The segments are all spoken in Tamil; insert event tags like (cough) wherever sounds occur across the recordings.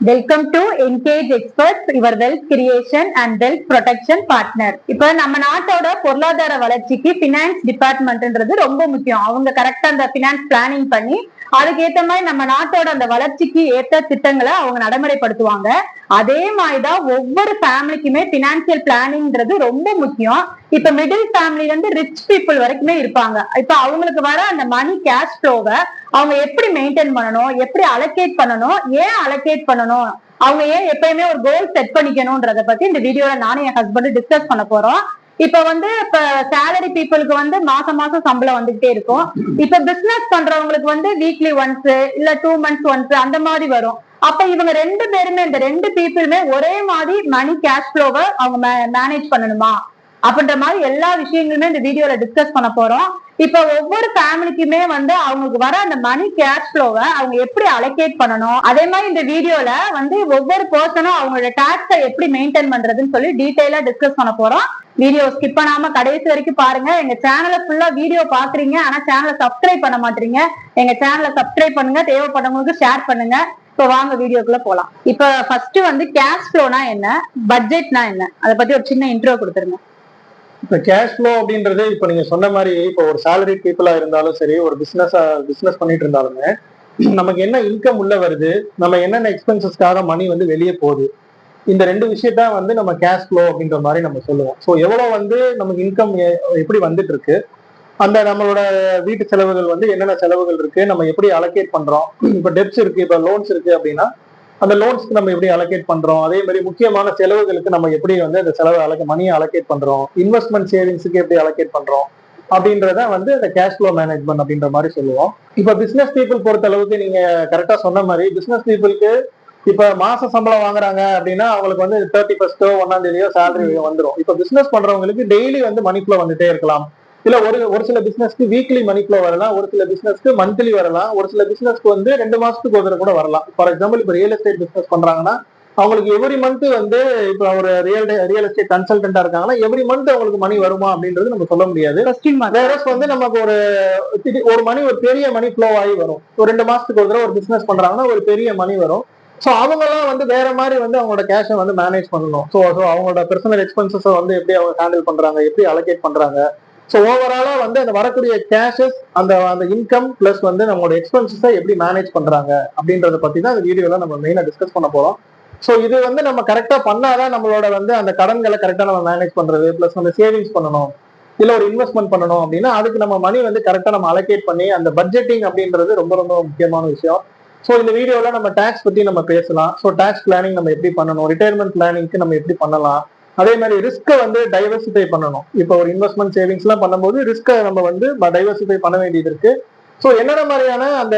Welcome to Engage Experts your wealth creation and wealth protection partner இப்ப நம்ம நாட்டோட பொருளாதார வளர்ச்சிக்கு பினான்ஸ் டிபார்ட்மெண்ட்ன்றது ரொம்ப முக்கியம். அவங்க கரெக்டா அந்த பினான்ஸ் பிளானிங் பண்ணி அதுக்கு ஏத்த மாதிரி நம்ம நாட்டோட அந்த வளர்ச்சிக்கு ஏத்த திட்டங்களை அவங்க நடைமுறைப்படுத்துவாங்க. அதே மாதிரிதான் ஒவ்வொரு ஃபேமிலிக்குமே பினான்சியல் பிளானிங்கிறது ரொம்ப முக்கியம். இப்ப மிடில் ஃபேமிலில இருந்து ரிச் பீப்புள் வரைக்குமே இருப்பாங்க. இப்ப அவங்களுக்கு வர அந்த மணி கேஷ் ஃப்ளோவை அவங்க எப்படி மெயின்டைன் பண்ணணும் எப்படி அலோகேட் பண்ணணும் ஏன் அலோகேட் பண்ணணும் அவங்க ஏன் எப்பயுமே ஒரு கோல் செட் பண்ணிக்கணும்ன்றத பத்தி இந்த வீடியோல நானும் என் ஹஸ்பண்ட் டிஸ்கஸ் பண்ண போறோம். இப்ப வந்து இப்ப சேலரி பீப்புளுக்கு வந்து மாசம் மாசம் சம்பளம் வந்துகிட்டே இருக்கும். இப்ப பிசினஸ் பண்றவங்களுக்கு வந்து வீக்லி ஒன்ஸ் இல்ல டூ மந்த்ஸ் ஒன்ஸ் அந்த மாதிரி வரும். அப்ப இவங்க ரெண்டு பேருமே இந்த ரெண்டு பீப்புளுமே ஒரே மாதிரி மணி கேஷ் ஃப்ளோவை அவங்க மேனேஜ் பண்ணணுமா? அப்படின்ற மாதிரி எல்லா விஷயங்களுமே இந்த வீடியோல டிஸ்கஸ் பண்ண போறோம். இப்ப ஒவ்வொரு ஃபேமிலிக்குமே வந்து அவங்களுக்கு வர அந்த மணி கேஷ் ஃப்ளோவை அவங்க எப்படி அலோகேட் பண்ணணும்? அதே மாதிரி இந்த வீடியோல வந்து ஒவ்வொரு பர்சனும் அவங்களோட டாக்ஸை எப்படி மெயின்டைன் பண்றதுன்னு சொல்லி டீடைலா டிஸ்கஸ் பண்ண போறோம். வீடியோ ஸ்கிப் பண்ணாம கடைசி வரைக்கும் பாருங்க. எங்க சேனலை ஃபுல்லா வீடியோ பாக்குறீங்க. ஆனா சேனலை சப்ஸ்கிரைப் பண்ண மாட்டீங்க. எங்க சேனலை சப்ஸ்கிரைப் பண்ணுங்க. தேவைப்பட்டவங்களுக்கு ஷேர் பண்ணுங்க. இப்போ வாங்க வீடியோக்குள்ள போலாம். இப்ப ஃபர்ஸ்ட் வந்து கேஷ் ஃப்ளோனா என்ன? பட்ஜெட்னா என்ன? அதை பத்தி ஒரு சின்ன இன்ட்ரோ கொடுத்துருங்க. இப்ப கேஷ் ஃப்ளோ அப்படின்றது இப்ப நீங்க சொன்ன மாதிரி இப்போ ஒரு சேலரி பீப்புளா இருந்தாலும் சரி ஒரு பிசினஸ் பிசினஸ் பண்ணிட்டு இருந்தாலுமே நமக்கு என்ன இன்கம் உள்ள வருது நம்ம என்னென்ன எக்ஸ்பென்சஸ்க்காக மணி வந்து வெளியே போகுது இந்த ரெண்டு விஷயத்த வந்து நம்ம கேஷ் ஃப்ளோ அப்படின்ற மாதிரி நம்ம சொல்லுவோம். ஸோ எவ்வளோ வந்து நமக்கு இன்கம் எப்படி வந்துட்டு இருக்கு அந்த நம்மளோட வீட்டு செலவுகள் வந்து என்னென்ன செலவுகள் இருக்கு? நம்ம எப்படி அலோகேட் பண்றோம்? இப்போ டெப்ஸ் இருக்கு இப்போ லோன்ஸ் இருக்கு அப்படின்னா அந்த லோன்ஸ்க்கு நம்ம எப்படி அலோகேட் பண்றோம்? அதே மாதிரி முக்கியமான செலவுகளுக்கு நம்ம எப்படி வந்து அந்த செலவு அலக்க மணியை அலோகேட் பண்றோம்? இன்வெஸ்ட்மெண்ட் சேவிங்ஸுக்கு எப்படி அலோகேட் பண்றோம்? அப்படின்றத வந்து அந்த கேஷ் ஃப்ளோ மேனேஜ்மெண்ட் அப்படின்ற மாதிரி சொல்லுவோம். இப்போ பிசினஸ் பீப்புள் பொறுத்த அளவுக்கு நீங்க கரெக்டா சொன்ன மாதிரி பிசினஸ் பீப்புளுக்கு இப்ப மாச சம்பளம் வாங்குறாங்க அப்படின்னா அவங்களுக்கு வந்து தேர்ட்டி ஃபர்ஸ்டோ ஒன்னாம் தேதியோ சேலரி வந்துடும் இப்ப பிசினஸ் பண்றவங்களுக்கு டெய்லி வந்து மணி ஃப்ளோ வந்துட்டே இருக்கலாம். இல்ல ஒரு ஒரு சில பிசினஸ்க்கு வீக்லி மணி ஃப்ளோ வரலாம். ஒரு சில பிசினஸ்க்கு மந்த்லி வரலாம். ஒரு சில பிசினஸ்க்கு வந்து ரெண்டு மாசத்துக்கு ஒரு கூட வரலாம். ஃபார் எக்ஸாம்பிள் இப்ப ரியல் எஸ்டேட் பிசினஸ் பண்றாங்கன்னா அவங்களுக்கு எவ்ரி மந்த் வந்து இப்ப ஒரு ரியல் ரியல் எஸ்டேட் கன்சல்டன்டா இருக்காங்கன்னா எவ்ரி மந்த் அவங்களுக்கு மணி வருமா அப்படின்றது நம்ம சொல்ல முடியாது. வந்து நமக்கு ஒரு ஒரு மணி ஒரு பெரிய மணி ஃப்ளோ ஆகி வரும். ஒரு ரெண்டு மாசத்துக்கு ஒரு தடவை ஒரு பிசினஸ் பண்றாங்கன்னா ஒரு பெரிய மணி வரும். ஸோ அவங்க எல்லாம் வந்து வேற மாதிரி வந்து அவங்களோட கேஷை வந்து மேனேஜ் பண்ணணும். ஸோ ஸோ அவங்களோட பர்சனல் எக்ஸ்பென்சஸை வந்து எப்படி அவங்க ஹேண்டில் பண்றாங்க எப்படி அலோகேட் பண்றாங்க. ஸோ ஓவராலா வந்து அந்த வரக்கூடிய கேஷஸ் அந்த அந்த இன்கம் பிளஸ் வந்து நம்மளோட எக்ஸ்பென்சஸை எப்படி மேனேஜ் பண்றாங்க அப்படின்றத பத்தி தான் இந்த வீடியோல நம்ம மெயினாக டிஸ்கஸ் பண்ண போறோம். ஸோ இது வந்து நம்ம கரெக்டாக பண்ணாதான் நம்மளோட வந்து அந்த கடன்களை கரெக்டாக நம்ம மேனேஜ் பண்றது பிளஸ் நம்ம சேவிங்ஸ் பண்ணணும் இல்லை ஒரு இன்வெஸ்ட்மெண்ட் பண்ணணும் அப்படின்னா அதுக்கு நம்ம மணி வந்து கரெக்டாக நம்ம அலோகேட் பண்ணி அந்த பட்ஜெட்டிங் அப்படின்றது ரொம்ப ரொம்ப முக்கியமான விஷயம். ஸோ இந்த வீடியோவில் நம்ம டேக்ஸ் பத்தி நம்ம பேசலாம். ஸோ டேக்ஸ் பிளானிங் நம்ம எப்படி பண்ணணும்? ரிட்டையர்மெண்ட் பிளானிங்க்கு நம்ம எப்படி பண்ணலாம்? அதே மாதிரி ரிஸ்க்கை வந்து டைவர்சிஃபை பண்ணணும். இப்போ ஒரு இன்வெஸ்ட்மெண்ட் சேவிங்ஸ் எல்லாம் பண்ணும்போது ரிஸ்க்கை நம்ம வந்து டைவர்சிஃபை பண்ண வேண்டியது இருக்கு. ஸோ என்னென்ன மாதிரியான அந்த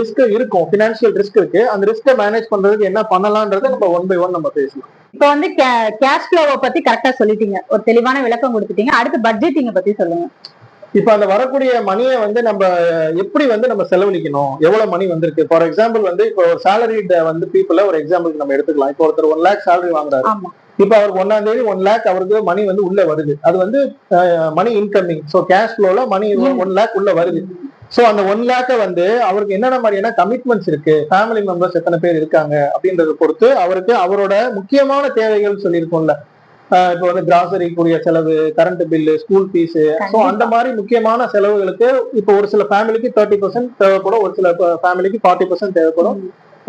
ரிஸ்க் இருக்கும்? ஃபினான்ஷியல் ரிஸ்க் இருக்கு. அந்த ரிஸ்க்கை மேனேஜ் பண்றதுக்கு என்ன பண்ணலான்றத நம்ம ஒன் பை ஒன் நம்ம பேசலாம். இப்ப வந்து கேஷ் ஃப்ளோவை பத்தி கரெக்டா சொல்லிட்டீங்க. ஒரு தெளிவான விளக்கம் கொடுத்துட்டீங்க. அடுத்து பட்ஜெட்டிங்க பத்தி சொல்லுங்க. இப்ப அந்த வரக்கூடிய மணியை வந்து நம்ம எப்படி வந்து நம்ம செலவழிக்கணும்? எவ்வளவு மணி வந்திருக்கு? ஃபார் எக்ஸாம்பிள் வந்து இப்போ ஒரு சேலரிட வந்து பீப்புள ஒரு எக்ஸாம்பிளுக்கு நம்ம எடுத்துக்கலாம். இப்போ ஒருத்தர் ஒன் லேக் சேலரி வாங்குறாரு. இப்ப அவருக்கு ஒன்னாம் தேதி ஒன் லேக் அவருக்கு மணி வந்து உள்ள வருது. அது வந்து மணி இன்கமிங் ஸோ கேஷ் ஃப்ளோல மணி ஒன் லேக் உள்ள வருது. ஸோ அந்த ஒன் லேக்க வந்து அவருக்கு என்னென்ன மாதிரியான கமிட்மெண்ட்ஸ் இருக்கு? ஃபேமிலி மெம்பர்ஸ் எத்தனை பேர் இருக்காங்க? அப்படின்றத பொறுத்து அவருக்கு அவரோட முக்கியமான தேவைகள் சொல்லியிருக்கோம்ல. இப்போ வந்து கிராசரி கூடிய செலவு current bill school fees so அந்த மாதிரி முக்கியமான செலவுகளுக்கு இப்போ ஒரு சில ஃபேமிலிக்கு தேர்ட்டி பர்சன்ட் தேவைப்படும் ஒரு சில ஃபேமிலிக்கு ஃபார்ட்டி பர்சன்ட் தேவைப்படும்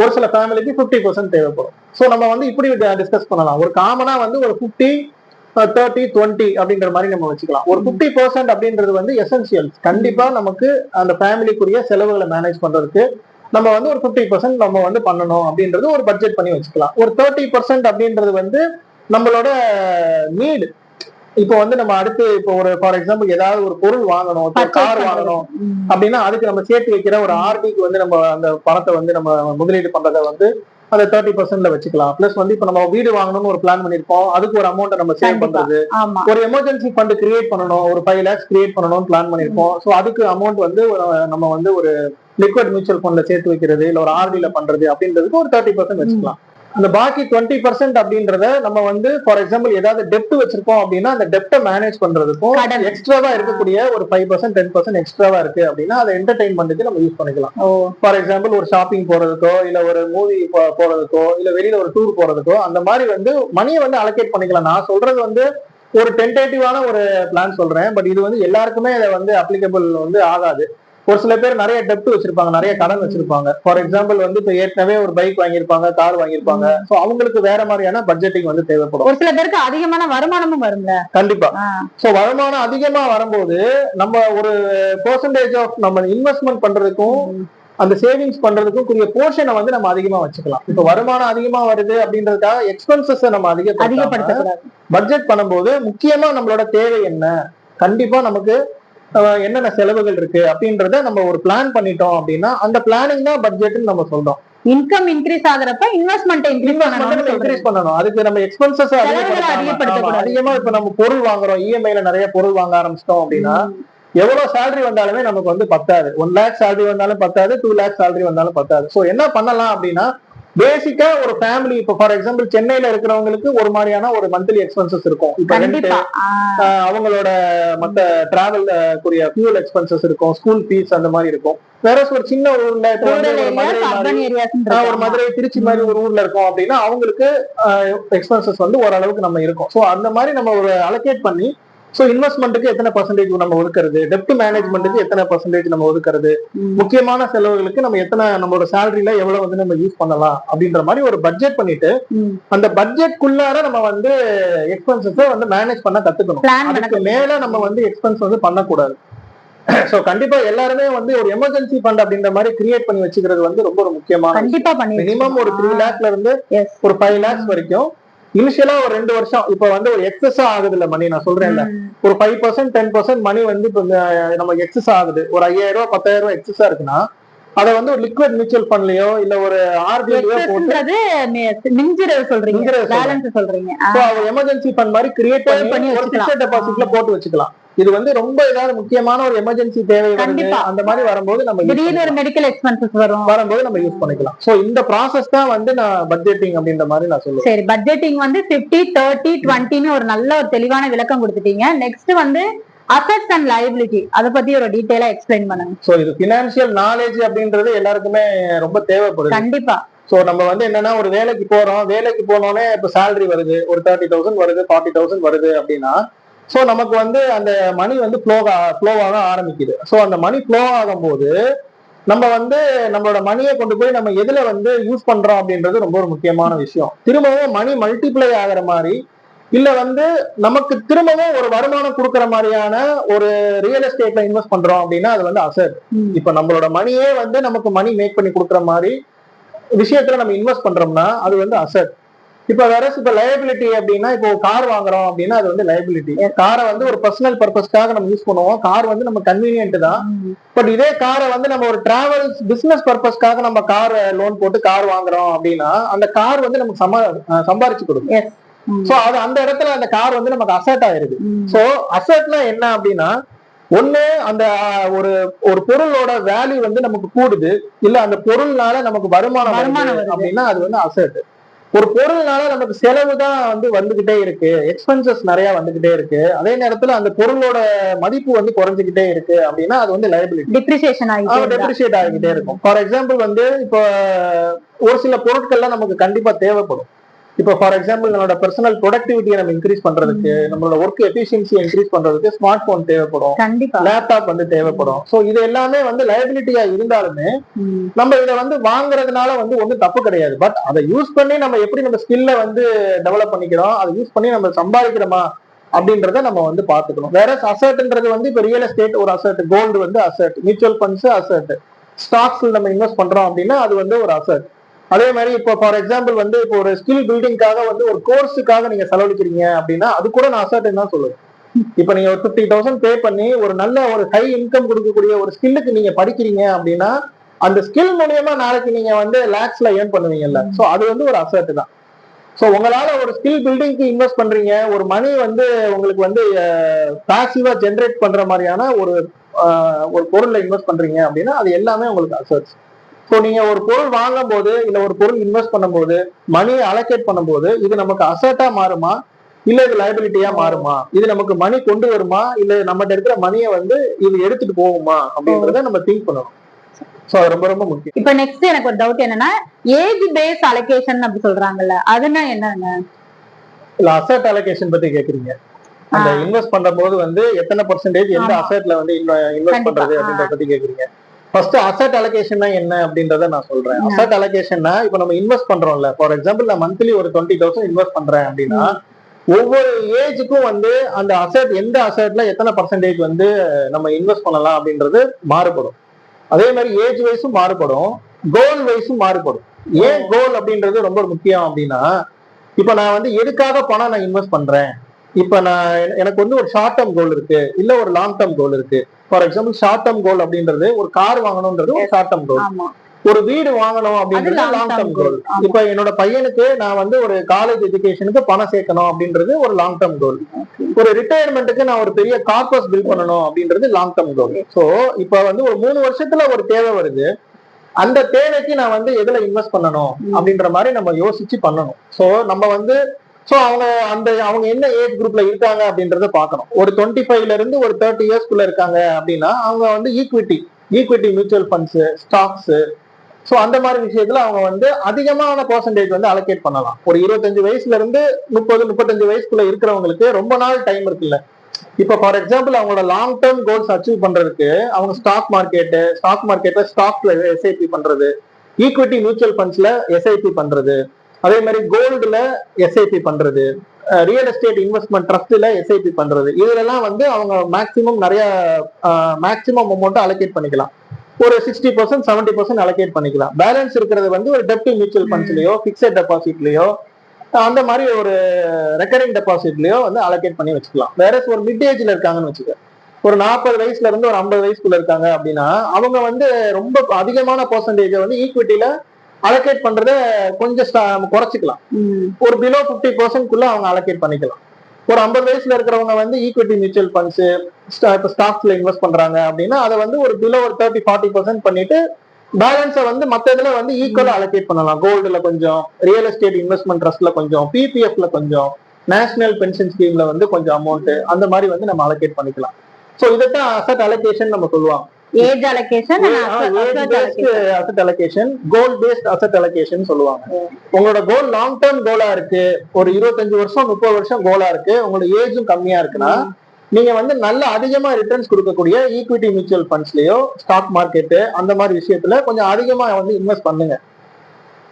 ஒரு சில ஃபேமிலிக்கு ஃபிஃப்டி பர்சன்ட் தேவைப்படும். ஸோ நம்ம வந்து இப்படி டிஸ்கஸ் பண்ணலாம். ஒரு காமனா வந்து ஒரு ஃபிஃப்டி தேர்ட்டி டுவெண்ட்டி அப்படின்ற மாதிரி நம்ம வச்சுக்கலாம். ஒரு ஃபிஃப்டி பர்சன்ட் அப்படின்றது வந்து எசென்சியல்ஸ் கண்டிப்பா நமக்கு அந்த ஃபேமிலிக்குரிய செலவுகளை மேனேஜ் பண்றதுக்கு நம்ம வந்து ஒரு ஃபிஃப்டி பர்சன்ட் நம்ம வந்து பண்ணணும் அப்படின்றது ஒரு பட்ஜெட் பண்ணி வச்சுக்கலாம். ஒரு தேர்ட்டி பர்சன்ட் அப்படின்றது வந்து நம்மளோட நீடு இப்போ வந்து நம்ம அடுத்து இப்போ ஒரு ஃபார் எக்ஸாம்பிள் ஏதாவது ஒரு பொருள் வாங்கணும் கார். வாங்கணும். அப்படின்னா அதுக்கு நம்ம சேர்த்து வைக்கிற ஒரு ஆர்டிக்கு வந்து நம்ம அந்த பணத்தை வந்து நம்ம முதலீடு பண்றதை வந்து அந்த தேர்ட்டி பர்சன்ட்ல வச்சுக்கலாம். பிளஸ் வந்து இப்போ நம்ம வீடு வாங்கணும்னு ஒரு பிளான் பண்ணிருப்போம் அதுக்கு ஒரு அமௌண்ட் நம்ம சேவ். பண்றது. ஒரு எமர்ஜென்சி ஃபண்ட் கிரியேட் பண்ணணும். ஒரு ஃபைவ் லேக்ஸ் கிரியேட் பண்ணணும்னு பிளான் பண்ணிருப்போம் ஸோ அதுக்கு அமௌண்ட் வந்து நம்ம வந்து ஒரு லிக்விட் மியூச்சுவல் ஃபண்ட்ல சேர்த்து வைக்கிறது இல்ல ஒரு ஆர்டில பண்றது அப்படின்றதுக்கு ஒரு தேர்ட்டி பர்சன்ட் வச்சுக்கலாம். அந்த பாக்கி டுவெண்ட்டி பர்சன்ட் அப்படின்றத நம்ம வந்து ஃபார் எக்ஸாம்பிள் ஏதாவது டெப்ட் வச்சிருக்கோம் அப்படின்னா அந்த டெப்ட மேனேஜ் பண்றதுக்கும். எக்ஸ்ட்ராவா இருக்கக்கூடிய ஒரு ஃபைவ் பர்சன்ட் டென் பர்சன்ட் எக்ஸ்ட்ராவா இருக்கு அப்படின்னா அதை என்டர்டைன்மெண்ட்டுக்கு நம்ம யூஸ் பண்ணிக்கலாம். ஃபார் எக்ஸாம்பிள் ஒரு ஷாப்பிங் போறதுக்கோ இல்ல ஒரு மூவி போறதுக்கோ இல்ல வெளியில ஒரு டூர் போறதுக்கோ அந்த மாதிரி வந்து மணியை வந்து அலோகேட் பண்ணிக்கலாம். நான் சொல்றது வந்து ஒரு டென்டேட்டிவான ஒரு பிளான் சொல்றேன். பட் இது வந்து எல்லாருக்குமே இதை வந்து அப்ளிகபிள் வந்து ஆகாது. ஒரு சில பேர் நிறைய டெப்ட் வச்சிருப்பாங்க நிறைய கடன் வச்சிருப்பாங்க. ஃபார் எக்ஸாம்பிள் வந்து இப்ப ஏற்கனவே ஒரு பைக் வாங்கியிருப்பாங்க கார் வாங்கியிருப்பாங்க. சோ அவங்களுக்கு வேற மாதிரியான பட்ஜெட்டிங் வந்து தேவைப்படும். ஒரு சில பேருக்கு அதிகமான வருமானமும் வரும்ல? கண்டிப்பா. சோ வருமானம் அதிகமா வரும்போது நம்ம ஒரு பெர்சன்டேஜ் ஆஃப் நம்ம இன்வெஸ்ட்மெண்ட் பண்றதுக்கும் அந்த சேவிங்ஸ் பண்றதுக்கும் கூடிய போர்ஷனை வந்து நம்ம அதிகமா வச்சுக்கலாம். இப்ப வருமானம் அதிகமா வருது அப்படின்றதுக்காக எக்ஸ்பென்சஸ் நம்ம அதிகப்படுத்த அதிகப்படுத்தக்கூடாது. பட்ஜெட் பண்ணும்போது முக்கியமா நம்மளோட தேவை என்ன? கண்டிப்பா நமக்கு என்னென்ன செலவுகள் இருக்கு அப்படின்றத நம்ம ஒரு பிளான் பண்ணிட்டோம் அப்படின்னா அந்த பிளானிங் தான் பட்ஜெட்னு நம்ம சொல்றோம். இன்கம் இன்க்ரீஸ் ஆகுறப்ப இன்வெஸ்ட்மெண்ட் இன்க்ரீஸ் பண்ணணும் அதுக்கு நம்ம எக்ஸ்பென்சஸ். அதிகமா இப்ப நம்ம பொருள் வாங்குறோம். இஎம்ஐல நிறைய பொருள் வாங்க ஆரம்பிச்சிட்டோம் அப்படின்னா எவ்வளவு சேலரி வந்தாலுமே நமக்கு வந்து பத்தாது. ஒன் லேக் சேலரி வந்தாலும் பத்தாது. டூ லேக் சேலரி வந்தாலும் பத்தாது. சோ என்ன பண்ணலாம் அப்படின்னா பேசிக்கா ஒரு ஃபேமிலி இப்போ ஃபார் எக்ஸாம்பிள் சென்னையில இருக்கிறவங்களுக்கு ஒரு மாதிரியான ஒரு மந்த்லி எக்ஸ்பென்சஸ் இருக்கும். இப்ப அவங்களோட மத்த டிராவல் கூடிய ஃபியூல் எக்ஸ்பென்சஸ் இருக்கும். ஸ்கூல் ஃபீஸ் அந்த மாதிரி இருக்கும். வேற ஒரு சின்ன ஊர்ல ஒரு மதுரை திருச்சி மாதிரி ஒரு ஊர்ல இருக்கோம் அப்படின்னா அவங்களுக்கு எக்ஸ்பென்சஸ் வந்து ஓரளவுக்கு நம்ம இருக்கும். ஸோ அந்த மாதிரி நம்ம ஒரு அலோகேட் பண்ணி ஸோ இன்வெஸ்ட்மெண்ட்டுக்கு எத்தனை பர்சன்டேஜ் நம்ம ஒதுக்குறது? டெப்ட் மேனேஜ்மெண்ட்டுக்கு எத்தனை பர்சன்டேஜ் நம்ம ஒதுக்குறது. முக்கியமான செலவுகளுக்கு நம்ம எத்தனை நம்மளோட சேலரியில எவ்வளவு வந்து நம்ம யூஸ் பண்ணலாம்? அப்படின்ற மாதிரி ஒரு பட்ஜெட் பண்ணிட்டு. அந்த பட்ஜெட்குள்ளார நம்ம வந்து எக்ஸ்பென்சஸை வந்து மேனேஜ் பண்ண கத்துக்கணும். அதுக்கு மேல நம்ம வந்து எக்ஸ்பென்ஸ் வந்து பண்ணக்கூடாது. (clears throat) சோ கண்டிப்பா எல்லாருமே வந்து ஒரு எமர்ஜென்சி ஃபண்ட் அப்படின்ற மாதிரி கிரியேட் பண்ணி வச்சுக்கிறது வந்து ரொம்ப ஒரு முக்கியமான மினிமம் ஒரு த்ரீ லேக்ல இருந்து. ஒரு ஃபைவ் லேக்ஸ் வரைக்கும் இனிஷியலா ஒரு ரெண்டு வருஷம். இப்ப வந்து ஒரு எக்ஸஸா ஆகுது இல்ல மணி நான் சொல்றேன்ல. ஒரு five percent ten percent money வந்து இப்ப நமக்கு எக்ஸஸ் ஆகுது. ஒரு ஐயாயிரம் ரூபாய் பத்தாயிரம் ரூபாய் எக்ஸஸா இருக்குன்னா அதை வந்து ஒரு லிக்விட் மியூச்சுவல் ஃபண்ட்லயோ இல்ல ஒரு ஆர்பிஐலயோ போட்டு Excessன்றது மி- மிஞ்சிறது சொல்றீங்க. பேலன்ஸ் சொல்றீங்க. So, அவர் எமர்ஜென்சி ஃபண்ட் மாதிரி கிரியேட் பண்ணி ஒரு. பிக்சட் டெபாசிட்ல போட்டு வச்சுக்கலாம். இது வந்து ரொம்ப ஏதாவது முக்கியமான ஒரு எமர்ஜென்சி தேவை. அந்த மாதிரி வரும்போது நம்ம திடீர்னு ஒரு. மெடிக்கல் எக்ஸ்பென்சஸ் வரும். வரும்போது நம்ம யூஸ் பண்ணிக்கலாம். சோ இந்த ப்ராசஸ் தான் வந்து நான் பட்ஜெட்டிங் அப்படின்ற மாதிரி நான் சொல்லுவேன். சரி பட்ஜெட்டிங் வந்து 50 தேர்ட்டி டுவெண்ட்டின்னு ஒரு நல்ல ஒரு தெளிவான விளக்கம் கொடுத்துட்டீங்க. நெக்ஸ்ட் வந்து அசட்ஸ் அண்ட் liability அத பத்தி ஒரு டீடைலா எக்ஸ்பிளைன் பண்ணுங்க. சோ இது பினான்சியல் நாலேஜ் அப்படின்றது எல்லாருக்குமே ரொம்ப தேவைப்படுது. கண்டிப்பா. சோ நம்ம வந்து என்னன்னா ஒரு வேலைக்கு போறோம். வேலைக்கு போனோடனே இப்ப salary வருது. ஒரு தேர்ட்டி தௌசண்ட் வருது ஃபார்ட்டி தௌசண்ட் வருது அப்படின்னா சோ நமக்கு வந்து அந்த மணி வந்து ஃப்ளோ ஃப்ளோ ஆக ஆரம்பிக்குது. சோ அந்த மணி ஃப்ளோ ஆகும்போது நம்ம வந்து நம்மளோட மணியை கொண்டு போய் நம்ம எதுல வந்து யூஸ் பண்றோம் அப்படின்றது ரொம்ப ஒரு முக்கியமான விஷயம். திரும்பவும் மணி மல்டிப்ளை ஆகுற மாதிரி இல்ல வந்து நமக்கு திரும்பவும் ஒரு வருமானம் கொடுக்கற மாதிரியான ஒரு ரியல் எஸ்டேட்ல இன்வெஸ்ட் பண்றோம் அப்படின்னா அது வந்து அசட். இப்ப நம்மளோட மணியே வந்து நமக்கு மணி மேக் பண்ணி கொடுக்குற மாதிரி விஷயத்துல நம்ம இன்வெஸ்ட் பண்றோம்னா அது வந்து அசட் இப்ப வேற இப்ப லயபிலிட்டி அப்படின்னா இப்போ கார் வாங்குறோம் அப்படின்னா அது வந்து லயபிலிட்டி காரை வந்து ஒரு பர்சனல் பர்பஸ்க்காக நம்ம யூஸ் பண்ணுவோம் கார் வந்து நம்ம கன்வீனியன்ட் தான். பட் இதே காரை வந்து நம்ம ஒரு டிராவல்ஸ் பிசினஸ் பர்பஸ்க்காக நம்ம கார் லோன் போட்டு கார் வாங்குறோம் அப்படின்னா அந்த கார் வந்து நமக்கு சமா சம்பாரிச்சு கொடுக்கும். சோ அது அந்த இடத்துல அந்த கார் வந்து நமக்கு அசட் ஆயிருது. சோ அசட்னா என்ன அப்படின்னா ஒண்ணு அந்த ஒரு ஒரு பொருளோட வேல்யூ வந்து நமக்கு கூடுது இல்ல அந்த பொருள்னால நமக்கு வருமானம். அப்படின்னா அது வந்து அசட் ஒரு பொருள்னால நமக்கு செலவு தான் வந்து வந்துகிட்டே இருக்கு. எக்ஸ்பென்சஸ் நிறைய வந்துகிட்டே இருக்கு. அதே நேரத்துல அந்த பொருளோட மதிப்பு வந்து குறைஞ்சுகிட்டே இருக்கு அப்படின்னா அது வந்து லைபிலிட்டி அவன் இருந்தா. டெப்ரிஷியேட் ஆகிட்டே இருக்கும். ஃபார் எக்ஸாம்பிள் வந்து இப்போ ஒரு சில பொருட்கள்லாம் நமக்கு கண்டிப்பா தேவைப்படும். இப்போ ஃபார் எக்ஸாம்பிள் நம்மளோட பர்சனல் ப்ரொடக்டிவிட்டியை நம்ம இன்க்ரீஸ் பண்றதுக்கு நம்மளோட ஒர்க் எஃபிஷியன்சி இன்க்ரீஸ் பண்றதுக்கு ஸ்மார்ட் போன் தேவைப்படும். கண்டிப்பா. லேப்டாப் வந்து தேவைப்படும். சோ இது எல்லாமே வந்து லைபிலிட்டியா இருந்தாலுமே. நம்ம இதை வந்து வாங்குறதுனால வந்து ஒண்ணும் தப்பு கிடையாது. பட் அதை யூஸ் பண்ணி நம்ம எப்படி நம்ம ஸ்கில்ல வந்து டெவலப் பண்ணிக்கிறோம் அதை யூஸ் பண்ணி நம்ம சம்பாதிக்கிறோமா அப்படின்றத நம்ம வந்து பாத்துக்கணும் வேற அசர்ட்ன்றது வந்து இப்ப ரியல் எஸ்டேட் ஒரு அசர்ட் கோல்டு வந்து அசர்ட் மியூச்சுவல் ஃபண்ட்ஸ் அசர்ட் ஸ்டாக்ஸ்ல நம்ம இன்வெஸ்ட் பண்றோம் அப்படின்னா அது வந்து ஒரு அசர்ட் அதே மாதிரி இப்போ ஃபார் எக்ஸாம்பிள் வந்து இப்போ ஒரு ஸ்கில் பில்டிங்காக வந்து ஒரு கோர்ஸுக்காக நீங்க செலவழிக்கிறீங்க அப்படின்னா அது கூட நான் அசர்ட் தான் சொல்லுவேன். இப்போ நீங்க ஒரு ஃபிஃப்டி தௌசண்ட் பே பண்ணி ஒரு நல்ல ஒரு ஹை இன்கம் கொடுக்கக்கூடிய ஒரு ஸ்கில்லுக்கு நீங்க படிக்கிறீங்க அப்படின்னா அந்த ஸ்கில் மூலியமா நாளைக்கு நீங்க வந்து லேக்ஸ்ல ஏர்ன் பண்ணுவீங்கல்ல. சோ அது வந்து ஒரு அசர்ட் தான். சோ உங்களால ஒரு ஸ்கில் பில்டிங்க்கு இன்வெஸ்ட் பண்றீங்க ஒரு மணி வந்து உங்களுக்கு வந்து பாசிவா ஜென்ரேட் பண்ற மாதிரியான ஒரு ஒரு பொருள்ல இன்வெஸ்ட் பண்றீங்க அப்படின்னா அது எல்லாமே உங்களுக்கு அசர்ட்ஸ் ஸோ நீங்க ஒரு பொருள் வாங்கும் போது இல்ல ஒரு பொருள் இன்வெஸ்ட் பண்ணும்போது மணியை அலோகேட் பண்ணும்போது இது நமக்கு அசட்டா மாறுமா? இல்ல இது லைபிலிட்டியா மாறுமா? இது நமக்கு மணி கொண்டு வருமா? இல்ல நம்மகிட்ட இருக்கிற மணியை வந்து இது எடுத்துட்டு போகுமா? அப்படின்றத நம்ம திங்க் பண்ணணும். அது ரொம்ப ரொம்ப முக்கியம். இப்ப நெக்ஸ்ட் எனக்கு ஒரு டவுட் என்னன்னா ஏஜ் பேஸ் அலோகேஷன் அப்படி சொல்றாங்கல்ல அதுனா என்னங்க? இல்ல அசட் அலோகேஷன் பத்தி கேக்குறீங்க. அந்த இன்வெஸ்ட் பண்ற போது வந்து எத்தனை பர்சன்டேஜ் எந்த. அசெட்ல வந்து இன்வெஸ்ட். பண்றது அப்படின்றத பத்தி கேக்குறீங்க. ஃபர்ஸ்ட் அசெட் அலோகேஷன் என்ன அப்படின்றத நான் சொல்றேன். அசெட் அலோகேஷன்னா இப்போ நம்ம இன்வெஸ்ட் பண்றோம்ல. ஃபார் எக்ஸாம்பிள் நான் மந்த்லி ஒரு டுவெண்ட்டி தௌசண்ட் இன்வெஸ்ட் பண்றேன் அப்படின்னா ஒவ்வொரு ஏஜுக்கும் வந்து அந்த அசெட் எந்த அசெட்ல எத்தனை பர்சன்டேஜ் வந்து நம்ம இன்வெஸ்ட் பண்ணலாம் அப்படின்றது மாறுபடும். அதே மாதிரி ஏஜ் வைஸும் மாறுபடும். கோல் வைஸும் மாறுபடும். ஏன் கோல் அப்படின்றது ரொம்ப முக்கியம் அப்படின்னா இப்ப நான் வந்து எதுக்காக பணம் நான் இன்வெஸ்ட் பண்றேன்? இப்ப நான் என- எனக்கு வந்து ஒரு ஷார்ட் டேர்ம் கோல் இருக்கு இல்ல ஒரு லாங் டேர்ம் கோல் இருக்கு. For example short term goal அப்படின்றது ஒரு கார் வாங்கணும்ன்றது ஒரு ஷார்ட் டேர்ம் கோல் ஒரு வீடு வாங்கணும் அப்படின்றது லாங் டேர்ம். கோல். இப்ப என்னோட பையனுக்கு நான் வந்து ஒரு காலேஜ் எஜுகேஷனுக்கு பணம் சேர்க்கணும் அப்படின்றது ஒரு லாங் டேர்ம் கோல் ஒரு ரிட்டையர்மெண்ட்டுக்கு நான் ஒரு பெரிய கார்பஸ் பில் பண்ணணும் அப்படின்றது லாங் டேர்ம் கோல் சோ இப்ப வந்து ஒரு மூணு வருஷத்துல ஒரு தேவை வருது. அந்த தேவைக்கு நான் வந்து எதுல இன்வெஸ்ட் பண்ணணும். அப்படின்ற மாதிரி நம்ம யோசிச்சு பண்ணணும். சோ நம்ம வந்து ஸோ அவங்க அந்த அவங்க என்ன ஏஜ் குரூப்ல இருக்காங்க அப்படின்றத பார்க்கணும். ஒரு டுவெண்ட்டி ஃபைவ்ல இருந்து ஒரு தேர்ட்டி இயர்ஸ்க்குள்ள இருக்காங்க அப்படின்னா அவங்க வந்து equity equity mutual funds stocks so அந்த மாதிரி விஷயத்துல அவங்க வந்து அதிகமான பர்சன்டேஜ் வந்து அலோகேட் பண்ணலாம். ஒரு இருபத்தஞ்சு வயசுல இருந்து முப்பது முப்பத்தஞ்சு வயசுக்குள்ள இருக்கிறவங்களுக்கு ரொம்ப நாள் டைம் இருக்குல்ல. இப்ப ஃபார் எக்ஸாம்பிள் அவங்களோட லாங் டேர்ம் கோல்ஸ் அச்சீவ் பண்றதுக்கு அவங்க ஸ்டாக் மார்க்கெட்டு ஸ்டாக் மார்க்கெட்ல ஸ்டாக்ல எஸ்ஐபி பண்றது ஈக்விட்டி மியூச்சுவல் ஃபண்ட்ஸ்ல எஸ்ஐபி பண்றது. அதே மாதிரி கோல்டுல எஸ்ஐபி பண்றது ரியல் எஸ்டேட் இன்வெஸ்ட்மெண்ட் ட்ரஸ்ட்ல எஸ்ஐபி பண்றது இதுலலாம் வந்து அவங்க மேக்சிமம் நிறைய மேக்சிமம் அமௌண்ட் அலோகேட் பண்ணிக்கலாம். ஒரு sixty percent seventy percent allocate பண்ணிக்கலாம். பேலன்ஸ் இருக்கிறது வந்து ஒரு டெப்ட் மியூச்சுவல் ஃபண்ட்ஸ்லயோ பிக்சட் டெபாசிட்லயோ அந்த மாதிரி ஒரு ரெக்கரிங் டெபாசிட்லயோ வந்து அலோகேட் பண்ணி வச்சுக்கலாம். வேற ஒரு மிட் ஏஜ்ல இருக்காங்கன்னு வச்சுக்க ஒரு நாற்பது வயசுல இருந்து ஒரு ஐம்பது வயசுக்குள்ள இருக்காங்க அப்படின்னா அவங்க வந்து ரொம்ப அதிகமான பர்சன்டேஜ் வந்து ஈக்விட்டில அலோகேட் பண்றத கொஞ்சம் குறைச்சிக்கலாம். ஒரு பிலோ பிப்டி பர்சன்ட்குள்ள அவங்க அலோகேட் பண்ணிக்கலாம். ஒரு ஐம்பது வயசுல இருக்கிறவங்க வந்து ஈக்விட்டி மியூச்சுவல் ஃபண்ட்ஸ் இப்போ ஸ்டாக்ஸ்ல இன்வெஸ்ட் பண்றாங்க அப்படின்னா அதை வந்து ஒரு பிலோ ஒரு தேர்ட்டி ஃபார்ட்டி பர்சன்ட் பண்ணிட்டு பேலன்ஸை வந்து மத்த இதுல வந்து ஈக்குவலா அலோகேட் பண்ணலாம். கோல்டுல கொஞ்சம் ரியல் எஸ்டேட் இன்வெஸ்ட்மெண்ட் ட்ரஸ்ட்ல கொஞ்சம் பிபிஎஃப்ல கொஞ்சம் நேஷனல் பென்ஷன் ஸ்கீம்ல வந்து கொஞ்சம் அமௌண்ட் அந்த மாதிரி வந்து நம்ம அலோகேட் பண்ணிக்கலாம். சோ இதைத்தான் அசட் அலோகேஷன் நம்ம சொல்லுவாங்க. Age allocation asset allocation goal based asset allocation சொல்லுவாங்க. உங்களோட கோல் லாங் டேர்ம் கோலா இருக்கு. ஒரு இருபத்தஞ்சு வருஷம் முப்பது வருஷம் கோலா இருக்கு. உங்களோட ஏஜும் கம்மியா இருக்குன்னா நீங்க வந்து நல்ல அதிகமா ரிட்டர்ன்ஸ் கொடுக்கக்கூடிய ஈக்விட்டி மியூச்சுவல் ஃபண்ட்ஸ்லயோ ஸ்டாக் மார்க்கெட் அந்த மாதிரி விஷயத்துல கொஞ்சம் அதிகமா வந்து இன்வெஸ்ட் பண்ணுங்க.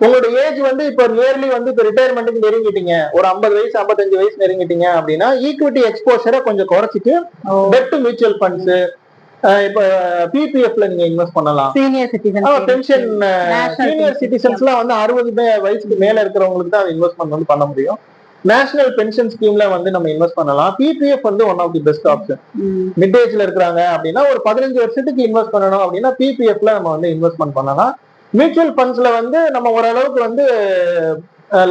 உங்களோட ஏஜ் வந்து இப்போ நியர்லி வந்து இப்போ ரிட்டையர்மெண்ட்டுக்கு நெருங்கிட்டீங்க. ஒரு ஐம்பது வயசு ஐம்பத்தஞ்சு வயசு நெருங்கிட்டீங்க அப்படின்னா ஈக்விட்டி எக்ஸ்போஷரை கொஞ்சம் குறைச்சிட்டு டெப்ட் மியூச்சுவல் ஃபண்ட்ஸ் இப்போ பிபிஎஃப்ல நீங்க இன்வெஸ்ட் பண்ணலாம். சீனியர் சிட்டிசன் பென்ஷன் சீனியர் சிட்டிசன்ஸ்லாம் வந்து அறுபது வயசுக்கு மேல இருக்கிறவங்களுக்கு தான் இன்வெஸ்ட்மெண்ட் வந்து பண்ண முடியும். நேஷனல் பென்ஷன் ஸ்கீம்ல வந்து நம்ம இன்வெஸ்ட் பண்ணலாம். பிபிஎஃப் வந்து one of the best option mid ஏஜ்ல இருக்கிறாங்க அப்படின்னா ஒரு பதினஞ்சு வருஷத்துக்கு இன்வெஸ்ட் பண்ணணும் அப்படின்னா பிபிஎஃப்ல நம்ம வந்து இன்வெஸ்ட்மெண்ட் பண்ணலாம். மியூச்சுவல் ஃபண்ட்ஸ்ல வந்து நம்ம ஓரளவுக்கு வந்து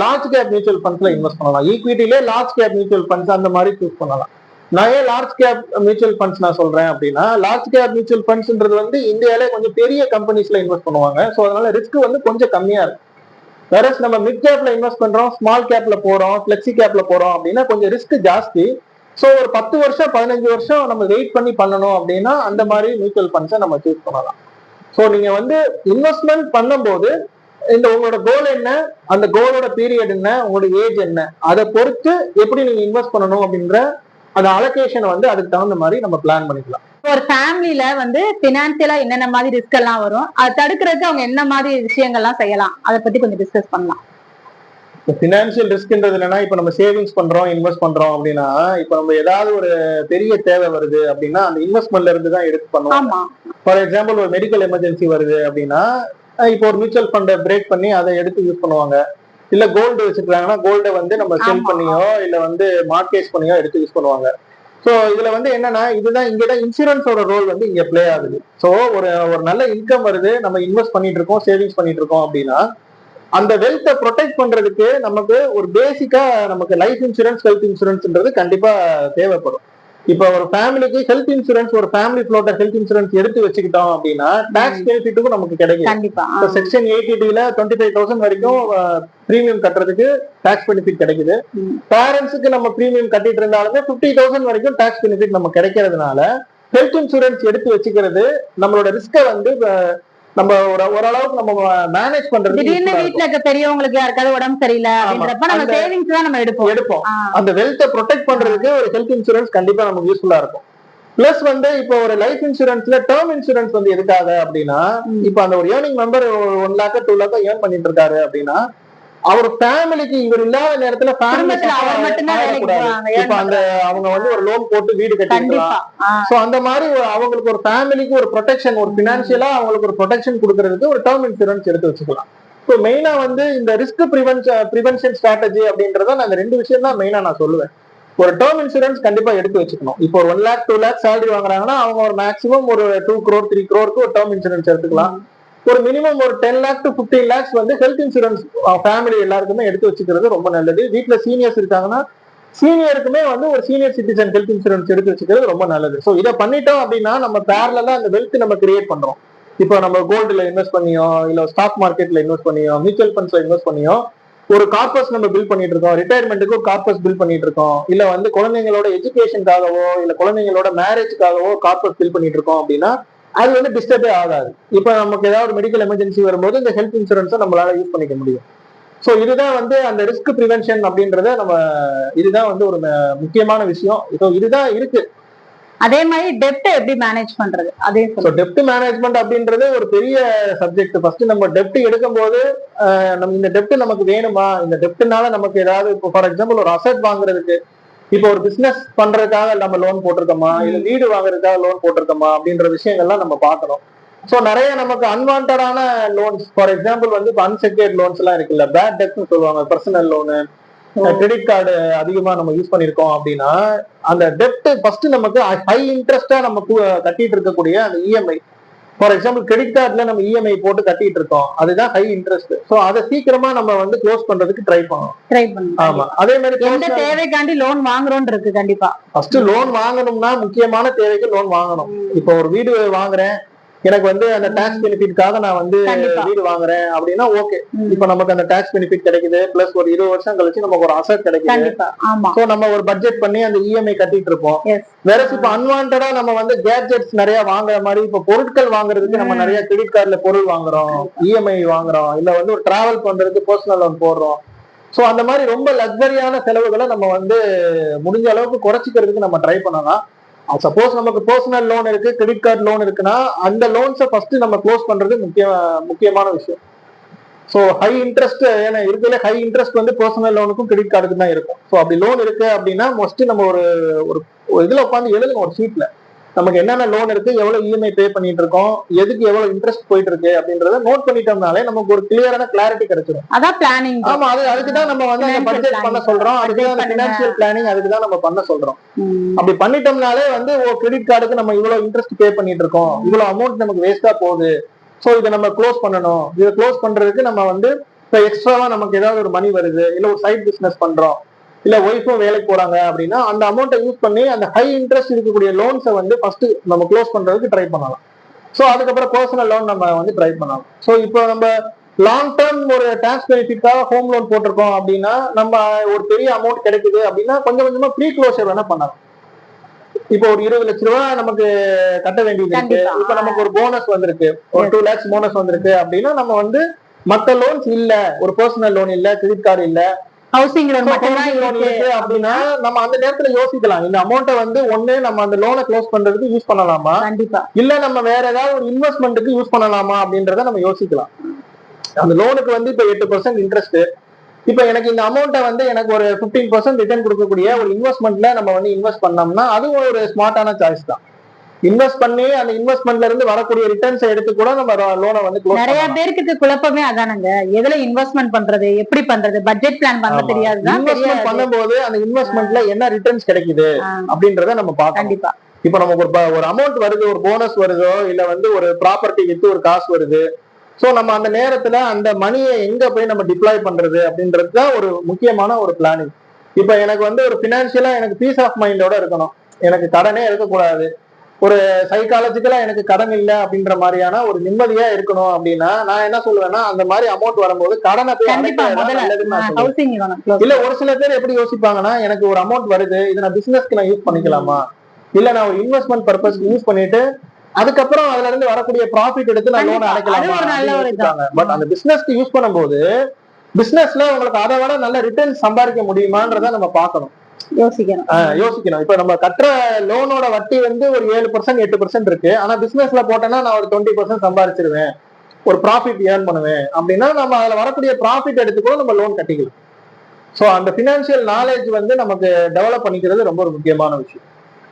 லார்ஜ் கேப் மியூச்சுவல் ஃபண்ட்ஸ்ல இன்வெஸ்ட் பண்ணலாம். ஈக்விட்டிலே லார்ஜ் கேப் மியூச்சுவல் ஃபண்ட்ஸ் அந்த மாதிரி சூஸ் பண்ணலாம். நான் ஏன் லார்ஜ் கேப் மியூச்சுவல் ஃபண்ட்ஸ் நான் சொல்றேன் அப்படின்னா லார்ஜ் கேப் மியூச்சுவல் ஃபண்ட்ஸ்ன்றது வந்து இந்தியாவிலே கொஞ்சம் பெரிய கம்பெனிஸ்ல இன்வெஸ்ட் பண்ணுவாங்க. ஸோ அதனால ரிஸ்க் வந்து கொஞ்சம் கம்மியா இருக்கும் வேற நம்ம மிட் கேப்ல இன்வெஸ்ட் பண்றோம் ஸ்மால் கேப்ல போறோம் பிளெக்சி கேப்ல போறோம் அப்படின்னா கொஞ்சம் ரிஸ்க் ஜாஸ்தி. ஸோ ஒரு பத்து வருஷம் பதினஞ்சு வருஷம் நம்ம வெயிட் பண்ணி பண்ணணும் அப்படின்னா அந்த மாதிரி மியூச்சுவல் ஃபண்ட்ஸை நம்ம சூஸ் பண்ணலாம். ஸோ நீங்க வந்து இன்வெஸ்ட்மெண்ட் பண்ணும்போது இந்த உங்களோட கோல் என்ன? அந்த கோலோட பீரியட் என்ன? உங்களோட ஏஜ் என்ன? அதை பொறுத்து எப்படி நீங்க இன்வெஸ்ட் பண்ணணும் அப்படின்ற அந்த அலோகேஷன் வந்து அதுக்கு தகுந்த மாதிரி நம்ம பிளான் பண்ணிக்கலாம். ஒரு ஃபேமிலில வந்து பினான்சியலா என்னென்ன மாதிரி ரிஸ்க் எல்லாம் வரும் அதை தடுக்கிறதுக்கு அவங்க என்ன மாதிரி விஷயங்கள்லாம் செய்யலாம் அதை பத்தி கொஞ்சம் டிஸ்கஸ் பண்ணலாம். ஃபினான்ஷியல் ரிஸ்க்ன்றது என்னன்னா இப்போ நம்ம சேவிங்ஸ் பண்றோம் இன்வெஸ்ட் பண்றோம் அப்படின்னா இப்போ நம்ம ஏதாவது ஒரு பெரிய தேவை வருது அப்படின்னா அந்த இன்வெஸ்ட்மெண்ட்ல இருந்து தான் எடுத்து பண்ணுவோம். ஃபார் எக்ஸாம்பிள் ஒரு மெடிக்கல் எமர்ஜென்சி வருது அப்படின்னா இப்போ ஒரு மியூச்சுவல் ஃபண்டை பிரேக் பண்ணி அதை எடுத்து யூஸ் பண்ணுவாங்க. இல்ல கோல்டு வச்சிருக்காங்கன்னா கோல்டை வந்து நம்ம செல். பண்ணியோ இல்ல வந்து மார்க்கேஜ் பண்ணியோ எடுத்து யூஸ் பண்ணுவாங்க. சோ இதுல வந்து என்னன்னா இதுதான் இங்கதான் இன்சூரன்ஸோட ரோல் வந்து இங்க ப்ளே ஆகுது. சோ ஒரு ஒரு நல்ல இன்கம் வருது நம்ம இன்வெஸ்ட் பண்ணிட்டு இருக்கோம் சேவிங்ஸ் பண்ணிட்டு இருக்கோம் அப்படின்னா அந்த வெல்த்தை ப்ரொடெக்ட் பண்றதுக்கு நமக்கு ஒரு பேசிக்கா நமக்கு லைஃப் இன்சூரன்ஸ் ஹெல்த் இன்சூரன்ஸ்ன்றது கண்டிப்பா தேவைப்படும். இப்ப ஒரு ஃபேமிலிக்கு ஹெல்த் இன்சூரன்ஸ் ஒரு ஃபேமிலி ஃப்ளோட்டர் ஹெல்த் இன்சூரன்ஸ் எடுத்து வச்சுக்கிட்டோம் அப்படின்னா டாக்ஸ் பெனிஃபிட்டுக்கும் நமக்கு கிடைக்கும். செக்ஷன் எயிட்டி டில டுவெண்ட்டி ஃபைவ் தௌசண்ட் வரைக்கும் ப்ரீமியம் கட்டுறதுக்கு டாக்ஸ் பெனிஃபிட் கிடைக்குது. பேரண்ட்ஸுக்கு நம்ம ப்ரீமியம் கட்டிட்டு இருந்தாலுமே ஃபிஃப்டி தௌசண்ட் வரைக்கும் டாக்ஸ் பெனிஃபிட் நம்ம கிடைக்கிறதுனால ஹெல்த் இன்சூரன்ஸ் எடுத்து வச்சுக்கிறது நம்மளோட ரிஸ்கை வந்து நம்ம ஒரு ஓரளவுக்கு நம்ம மேனேஜ் பண்றது திடீர்னு வீட்டுல இருக்க பெரியவங்களுக்கு யாருக்காவது உடம்பு சரியில்லை அப்படின்றப்ப நம்ம சேவிங்ஸ் தான் நம்ம எடுப்போம். எடுப்போம். அந்த வெல்த்தை ப்ரொடெக்ட் பண்றதுக்கு ஒரு ஹெல்த் இன்சூரன்ஸ் கண்டிப்பா நமக்கு யூஸ்ஃபுல்லா இருக்கும். பிளஸ் வந்து இப்போ ஒரு லைஃப் இன்சூரன்ஸ்ல டேர்ம் இன்சூரன்ஸ் வந்து எதுக்காக அப்படின்னா. இப்போ அந்த ஒரு earning member one lakh two lakh earn பண்ணிட்டு இருக்காரு அப்படின்னா அவர் ஃபேமிலிக்கு இவர் இல்லாத நேரத்துல இப்ப அந்த அவங்க வந்து ஒரு லோன் போட்டு வீடு ஆ. சோ அந்த மாதிரி அவங்களுக்கு ஒரு ஃபேமிலிக்கு ஒரு ப்ரொடெக்ஷன் ஒரு பினான்சியலா அவங்களுக்கு ஒரு ப்ரொடெக்ஷன் கொடுக்கறதுக்கு ஒரு டேர்ம் இன்சூரன்ஸ் எடுத்து வச்சுக்கலாம். ஸோ மெயினா வந்து இந்த ரிஸ்க் ப்ரிவென்ஷன் ப்ரிவென்ஷன் ஸ்ட்ராட்டஜி அப்படின்றத நான் இந்த ரெண்டு விஷயம் தான் மெயினா நான் சொல்லுவேன். ஒரு டேர்ம் இன்சூரன்ஸ் கண்டிப்பா எடுத்து வச்சுக்கணும். இப்போ ஒரு one lakh two lakh salary வாங்குறாங்கன்னா அவங்க ஒரு மேக்ஸிமம் ஒரு டூ crore த்ரீ க்கு ஒரு டேர்ம் இன்சூரன்ஸ் எடுத்துக்கலாம். ஒரு மினிமம் ஒரு ten lakh to fifteen lakhs வந்து ஹெல்த் இன்சூரன்ஸ் ஃபேமிலி எல்லாருக்குமே எடுத்து வச்சுக்கிறது ரொம்ப நல்லது. வீட்டில் சீனியர்ஸ் இருக்காங்கன்னா சீனியருக்குமே வந்து ஒரு சீனியர் சிட்டிசன் ஹெல்த் இன்சூரன்ஸ் எடுத்து வச்சுக்கிறது ரொம்ப நல்லது. ஸோ இதை பண்ணிட்டோம் அப்படின்னா நம்ம பேரலா அந்த வெல்த் நம்ம கிரியேட் பண்றோம். இப்போ நம்ம கோல்டுல இன்வெஸ்ட் பண்ணியோ இல்ல ஸ்டாக் மார்க்கெட்ல இன்வெஸ்ட் பண்ணியோ மியூச்சுவல் ஃபண்ட்ஸ்ல இன்வெஸ்ட் பண்ணியோ ஒரு கார்பஸ் நம்ம பில் பண்ணிட்டு இருக்கோம். ரிட்டையர்மெண்ட்டுக்கு ஒரு கார்பஸ் பில் பண்ணிட்டு இருக்கோம். இல்ல வந்து குழந்தைங்களோட எஜுகேஷனுக்காகவோ இல்ல குழந்தைங்களோட மேரேஜ்க்காகவோ கார்பஸ் பில் பண்ணிட்டு இருக்கோம் அப்படின்னா அது வந்து டிஸ்டர்பே ஆகாது. இப்போ நமக்கு ஏதாவது ஒரு மெடிக்கல் எமர்ஜென்சி வரும்போது இந்த ஹெல்த் இன்சூரன்ஸை நம்மளால யூஸ் பண்ணிக்க முடியும். ஸோ இதுதான் வந்து அந்த ரிஸ்க் ப்ரிவென்ஷன் அப்படின்றத நம்ம இதுதான் வந்து ஒரு முக்கியமான விஷயம். ஸோ இதுதான் இருக்கு. அதே மாதிரி டெப்ட் எப்படி மேனேஜ் பண்றது? அதே ஸோ டெப்ட் மேனேஜ்மெண்ட் அப்படின்றது ஒரு பெரிய சப்ஜெக்ட் ஃபர்ஸ்ட் நம்ம டெப்ட் எடுக்கும்போது நம்ம இந்த டெப்ட் நமக்கு வேணுமா? இந்த டெப்ட்னால நமக்கு ஏதாவது இப்போ ஃபார் எக்ஸாம்பிள் ஒரு அசெட் வாங்குறதுக்கு இப்போ ஒரு பிசினஸ் பண்றதுக்காக நம்ம லோன் போட்டிருக்கோமா? இல்ல வீடு வாங்குறதுக்காக லோன் போட்டிருக்கோமா? அப்படின்ற விஷயங்கள்லாம் நம்ம பார்க்கணும் ஸோ நிறைய நமக்கு அன்வான்டான லோன்ஸ் ஃபார் எக்ஸாம்பிள் வந்து இப்போ அன்செக்யூர்ட் லோன்ஸ் எல்லாம் இருக்குல்ல பேட் டெப்ட்னு சொல்லுவாங்க பர்சனல் லோனு கிரெடிட் கார்டு அதிகமா நம்ம யூஸ் பண்ணிருக்கோம் அப்படின்னா அந்த டெப்ட் ஃபர்ஸ்ட் நமக்கு ஹை இன்ட்ரெஸ்டா நம்ம கட்டிட்டு இருக்கக்கூடிய அந்த இஎம்ஐ ஃபார் எக்ஸாம்பிள் கிரெடிட் கார்டுல நம்ம இஎம்ஐ போட்டு கட்டிட்டு இருக்கோம். அதுதான் ஹை இன்ட்ரெஸ்ட் சோ அதை சீக்கிரமா நம்ம வந்து க்ளோஸ் பண்றதுக்கு ட்ரை பண்ணணும். ட்ரை பண்ணுங்க ஆமா. அதே மாதிரி எந்த தேவைக்காண்டி லோன் வாங்குறோம் இருக்கு கண்டிப்பா. ஃபர்ஸ்ட் லோன் வாங்கணும்னா முக்கியமான தேவைக்கு லோன் வாங்கணும். இப்போ ஒரு வீடு வாங்குறேன். எனக்கு வந்து அந்த டாக்ஸ் பெனிஃபிட்காக நான் வந்து வீடு வாங்குறேன் அப்படின்னா ஓகே. இப்போ நமக்கு அந்த டாக்ஸ் பெனிஃபிட் கிடைக்குது பிளஸ் ஒரு இருபது வருஷம் கழிச்சு நமக்கு ஒரு அசட் கிடைக்குது. சோ நம்ம ஒரு பட்ஜெட் பண்ணி அந்த இஎம்ஐ கட்டிட்டு இருப்போம். வேற இப்ப அன்வான்டா நம்ம வந்து கேட்ஜெட்ஸ் நிறைய வாங்குற மாதிரி இப்ப பொருட்கள் வாங்குறதுக்கு நம்ம. நிறைய கிரெடிட் கார்டுல பொருள் வாங்குறோம் இஎம்ஐ வாங்குறோம் இல்ல வந்து ஒரு டிராவல் பண்றதுக்கு பர்சனல் லோன் போடுறோம். சோ அந்த மாதிரி ரொம்ப லக்ஸரியான செலவுகளை நம்ம வந்து முடிஞ்ச அளவுக்கு குறைச்சிக்கிறதுக்கு நம்ம ட்ரை பண்ணலாம். சப்போஸ் நமக்கு பர்சனல் லோன் இருக்கு கிரெடிட் கார்டு லோன் இருக்குன்னா அந்த லோன்ஸை ஃபர்ஸ்ட் நம்ம க்ளோஸ் பண்றது முக்கிய முக்கியமான விஷயம். ஸோ ஹை இன்ட்ரெஸ்ட் ஏன்னா இருக்கிறதுல ஹை இன்ட்ரெஸ்ட் வந்து பர்சனல் லோனுக்கும் கிரெடிட் கார்டுக்கு தான் இருக்கும். ஸோ அப்படி லோன் இருக்கு அப்படின்னா மோஸ்ட்லி நம்ம ஒரு ஒரு இதில் இதுல உட்காந்து எழுதுங்க ஒரு ஷீட்ல நமக்கு என்னென்ன லோன் இருக்கு எவ்வளவு இஎம்ஐ பே பண்ணிட்டு இருக்கோம் எதுக்கு எவ்வளவு இன்ட்ரெஸ்ட் போயிட்டு இருக்கு அப்படின்றத நோட் பண்ணிட்டோம்னாலே நமக்கு ஒரு கிளியரான கிளாரிட்டி கிடைச்சிடும் அதான் பிளானிங் ஆமா அது அதுக்கு தான் நம்ம வந்து பட்ஜெட் பண்ண. சொல்றோம். அதுக்கு தான். ஃபினான்ஷியல் பிளானிங் அதுக்கு தான் நம்ம பண்ண சொல்றோம். அப்படி பண்ணிட்டோம்னாலே வந்து ஓ கிரெடிட் கார்டுக்கு நம்ம இவ்வளவு இன்ட்ரெஸ்ட் பே பண்ணிட்டு இருக்கோம். இவ்வளவு அமௌண்ட் நமக்கு வேஸ்டா போகுது. சோ இதை நம்ம க்ளோஸ் பண்ணணும். இதை க்ளோஸ் பண்றதுக்கு நம்ம வந்து இப்ப எக்ஸ்ட்ராவா நமக்கு ஏதாவது ஒரு மணி வருது இல்ல ஒரு சைட் பிசினஸ் பண்றோம். இல்ல ஒய்ஃபும் வேலைக்கு போறாங்க அப்படின்னா அந்த அமௌண்ட்டை யூஸ் பண்ணி அந்த ஹை இன்ட்ரெஸ்ட் இருக்கக்கூடிய லோன்ஸை வந்து ஃபர்ஸ்ட் நம்ம க்ளோஸ் பண்றதுக்கு ட்ரை பண்ணலாம். சோ அதுக்கப்புறம் பர்சனல் லோன் நம்ம வந்து ட்ரை பண்ணலாம். சோ இப்போ நம்ம லாங் டேர்ம் ஒரு டாக்ஸ் பெனிஃபிட்காக ஹோம் லோன் போட்டிருக்கோம் அப்படின்னா நம்ம ஒரு பெரிய அமௌண்ட் கிடைக்குது அப்படின்னா கொஞ்சம் கொஞ்சமா ப்ரீ க்ளோஷர் வேணா பண்ணலாம். இப்போ ஒரு இருபது லட்ச ரூபா நமக்கு கட்ட வேண்டியது இருக்கு. இப்போ நமக்கு ஒரு போனஸ் வந்திருக்கு. ஒரு டூ லேக்ஸ் போனஸ் வந்திருக்கு அப்படின்னா நம்ம வந்து மத்த லோன்ஸ் இல்ல. ஒரு பர்சனல் லோன் இல்ல கிரெடிட் கார்டு இல்ல. ஹவுசிங் லோன் அப்படின்னா நம்ம அந்த நேரத்துல யோசிக்கலாம். இந்த அமௌண்ட்டை வந்து ஒண்ணு நம்ம அந்த லோனை க்ளோஸ் பண்றதுக்கு யூஸ் பண்ணலாமா? கண்டிப்பா. இல்ல நம்ம வேற ஏதாவது ஒரு இன்வெஸ்ட்மெண்ட்டுக்கு யூஸ் பண்ணலாமா அப்படின்றத நம்ம யோசிக்கலாம். அந்த லோனுக்கு வந்து இப்ப எட்டு பர்சன்ட் இன்ட்ரெஸ்ட் இப்ப எனக்கு இந்த அமௌண்ட்டை வந்து எனக்கு ஒரு 15% பர்சன்ட் ரிட்டர்ன் கொடுக்கக்கூடிய ஒரு இன்வெஸ்ட்மெண்ட்ல நம்ம வந்து இன்வெஸ்ட் பண்ணோம்னா அதுவும் ஒரு ஸ்மார்ட்டான சாய்ஸ் தான். இன்வெஸ்ட் பண்ணி அந்த இன்வெஸ்ட்மெண்ட்ல இருந்து வரக்கூடிய ரிட்டர்ன்ஸ் எடுத்து கூட நம்ம லோனை வந்து நிறைய பேருக்கு இருக்க குழப்பமே அதானுங்க. எதுல இன்வெஸ்ட்மெண்ட் பண்றது? எப்படி பண்றது? பட்ஜெட் பிளான் பண்ண ஆமா. தெரியாதுதான் இன்வெஸ்ட்மெண்ட் தெரியாது. பண்ணும்போது அந்த இன்வெஸ்ட்மெண்ட்ல என்ன ரிட்டர்ன்ஸ் கிடைக்குது அப்படின்றத நம்ம பார்க்கணும். கண்டிப்பா. இப்ப நமக்கு ஒரு ஒரு அமௌண்ட் வருது ஒரு போனஸ் வருதோ இல்ல வந்து ஒரு ப்ராப்பர்ட்டி வித்து ஒரு காசு வருது. சோ நம்ம அந்த நேரத்துல அந்த மணியை எங்க போய் நம்ம டிப்ளாய் பண்றது அப்படின்றது தான் ஒரு முக்கியமான ஒரு பிளானிங் இப்ப எனக்கு வந்து ஒரு பினான்சியலா எனக்கு பீஸ் ஆஃப் மைண்டோட இருக்கணும். எனக்கு கடனே இருக்கக்கூடாது. ஒரு சைக்காலஜிக்கலா எனக்கு கடன் இல்லை அப்படின்ற மாதிரியான ஒரு நிம்மதியா இருக்கணும் அப்படின்னா நான் என்ன சொல்லுவேன்னா அந்த மாதிரி அமௌண்ட் வரும்போது கடனை போய் இல்ல ஒரு சில பேர் எப்படி யோசிப்பாங்கன்னா எனக்கு ஒரு அமௌண்ட் வருது இதை நான் பிசினஸ்க்கு நான் யூஸ் பண்ணிக்கலாமா? இல்ல நான் ஒரு இன்வெஸ்ட்மெண்ட் பர்பஸ் யூஸ் பண்ணிட்டு அதுக்கப்புறம் அதுல இருந்து வரக்கூடிய ப்ராஃபிட் எடுத்து நான் லோன் அடைக்கலாமா? பட் அந்த பிசினஸ்க்கு யூஸ் பண்ணும்போது பிசினஸ்ல உங்களுக்கு அதை விட நல்ல ரிட்டர்ன் சம்பாதிக்க முடியுமான்றத நம்ம பார்க்கணும். யோசிக்கணும். யோசிக்கணும். இப்ப நம்ம கட்டுற லோனோட வட்டி வந்து ஒரு ஏழு பர்சன்ட் எட்டு பர்சன்ட் இருக்கு. ஆனா பிசினஸ்ல போட்டேன்னா நான் ஒரு டுவெண்ட்டி பர்சன்ட் சம்பாதிச்சிருவேன் ஒரு ப்ராஃபிட் ஏர்ன் பண்ணுவேன். அப்படின்னா நம்ம அதுல வரக்கூடிய ப்ராஃபிட் எடுத்து கூட நம்ம லோன் கட்டிக்கலாம். சோ அந்த பினான்சியல் நாலேஜ் வந்து நமக்கு டெவலப் பண்ணிக்கிறது ரொம்ப ஒரு முக்கியமான விஷயம்.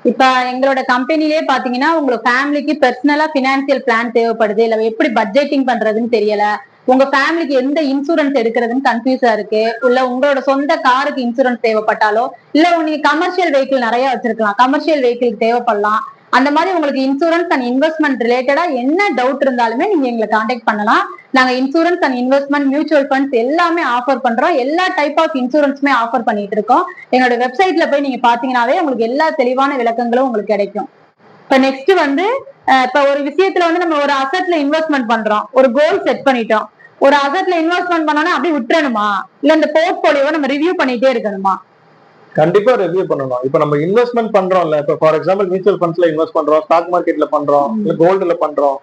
இப்ப எங்களோட கம்பெனிலே பாத்தீங்கன்னா உங்க ஃபேமிலிக்கு பர்சனலா பினான்சியல் பிளான் தேவைப்படுது. இல்ல எப்படி பட்ஜெட்டிங் பண்றதுன்னு தெரியல. உங்க ஃபேமிலிக்கு எந்த இன்சூரன்ஸ் எடுக்கிறதுன்னு கன்ஃபியூஸா இருக்கு? இல்ல உங்களோட சொந்த காருக்கு இன்சூரன்ஸ் தேவைப்பட்டாலோ இல்ல நீங்க கமர்ஷியல் வெஹிக்கிள் நிறைய வச்சிருக்கலாம். கமர்ஷியல் வெஹிக்கிள் தேவைப்படலாம். அந்த மாதிரி உங்களுக்கு இன்சூரன்ஸ் அண்ட் இன்வெஸ்ட்மெண்ட் ரிலேட்டடா என்ன டவுட் இருந்தாலுமே நீங்க எங்களை காண்டாக்ட் பண்ணலாம். நாங்க insurance and investment mutual funds எல்லாமே ஆஃபர் பண்றோம். எல்லா டைப் ஆஃப் இன்சூரன்ஸுமே ஆஃபர் பண்ணிட்டு இருக்கோம். எங்களோட வெப்சைட்ல போய் நீங்க பாத்தீங்கன்னாவே உங்களுக்கு எல்லா தெளிவான விளக்கங்களும் உங்களுக்கு கிடைக்கும். இப்ப நெக்ஸ்ட் வந்து இப்ப ஒரு விஷயத்துல வந்து நம்ம ஒரு அசட்ல இன்வெஸ்ட்மெண்ட் பண்றோம். ஒரு கோல் செட் பண்ணிட்டோம். ஒரு அசட்ல இன்வெஸ்ட்மெண்ட் பண்ணோம்னா அப்படியே விட்டுறணுமா? இல்ல இந்த போர்ட்போலியோவை நம்ம ரிவ்யூ பண்ணிட்டே இருக்கணுமா? கண்டிப்பா ரிவ்யூ பண்ணணும். இப்ப நம்ம இன்வெஸ்ட்மெண்ட் பண்றோம்ல. இப்ப ஃபார் எக்ஸாம்பிள் மியூச்சுவல் ஃபண்ட்ஸ்ல இன்வெஸ்ட் பண்றோம் ஸ்டாக் மார்க்கெட்ல பண்றோம் இல்ல கோல்டுல பண்றோம்.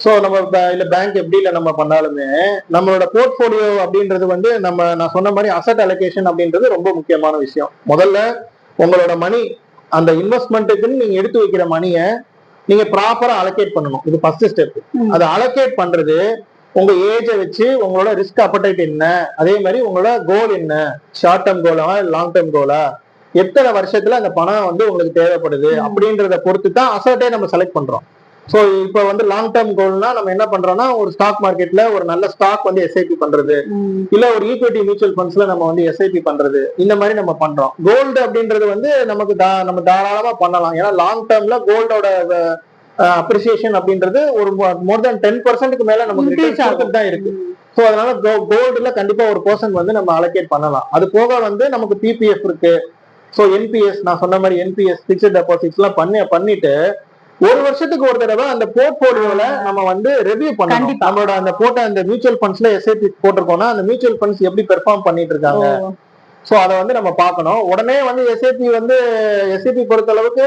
சோ நம்ம இல்ல பேங்க் எப்படில நம்ம பண்ணாலுமே நம்மளோட போர்ட்போலியோ அப்படின்றது வந்து நம்ம நான் சொன்ன மாதிரி அசட் அலோகேஷன் அப்படின்றது ரொம்ப முக்கியமான விஷயம். முதல்ல உங்களோட மணி அந்த இன்வெஸ்ட்மெண்ட்டுக்குன்னு நீங்க எடுத்து வைக்கிற மணியை நீங்க ப்ராப்பரா அலோகேட் பண்ணணும். இது ஃபர்ஸ்ட் ஸ்டெப். அதை அலோகேட் பண்றது உங்க ஏஜை வச்சு உங்களோட ரிஸ்க் அப்படைட் என்ன? அதே மாதிரி உங்களோட கோல் என்ன? ஷார்ட் டேர்ம் கோலா லாங் டேர்ம் கோலா எத்தனை வருஷத்துல அந்த பணம் வந்து உங்களுக்கு தேவைப்படுது. அப்படின்றத பொறுத்து தான் அசட்டே நம்ம செலக்ட் பண்றோம். சோ இப்போ வந்து லாங் டேர்ம் கோல்னா நம்ம என்ன பண்றோம்னா ஒரு ஸ்டாக் மார்க்கெட்ல ஒரு நல்ல ஸ்டாக் வந்து எஸ்ஐபி பண்றது. இல்ல ஒரு ஈக்விட்டி மியூச்சுவல் ஃபண்ட்ஸ்ல நம்ம வந்து எஸ்ஐபி பண்றது. இந்த மாதிரி நம்ம பண்றோம். கோல்டு அப்படின்றது வந்து நமக்கு நம்ம தாராளமா பண்ணலாம். ஏன்னா லாங் டேர்ம்ல கோல்டோட அப்ரிசியேஷன் அப்படின்றது ஒரு மோர் தென் டென் பர்சன்ட்க்கு மேல நமக்கு தான் இருக்கு. சோ அதனால கோல்டுல கண்டிப்பா ஒரு பர்சன்ட் வந்து நம்ம அலோகேட் பண்ணலாம். அது போக வந்து நமக்கு பிபிஎஃப் இருக்கு. சோ என்பிஎஸ் நான் சொன்ன மாதிரி என்பிஎஸ் பிக்சட் டெபாசிட்ஸ் எல்லாம் பண்ணி பண்ணிட்டு ஒரு வருஷத்துக்கு ஒரு தடவை அந்த போர்ட்போலியோல நம்ம வந்து ரெவ்யூ பண்ணணும். நம்மளோட அந்த போட்ட அந்த மியூச்சுவல் ஃபண்ட்ஸ்ல எஸ்ஐபி போட்டிருக்கோம்னா அந்த மியூச்சுவல் ஃபண்ட்ஸ் எப்படி பெர்ஃபார்ம் பண்ணிட்டு இருக்காங்க. சோ அதை வந்து நம்ம பார்க்கணும். உடனே வந்து எஸ்ஐபி வந்து எஸ்ஐபி பொறுத்த அளவுக்கு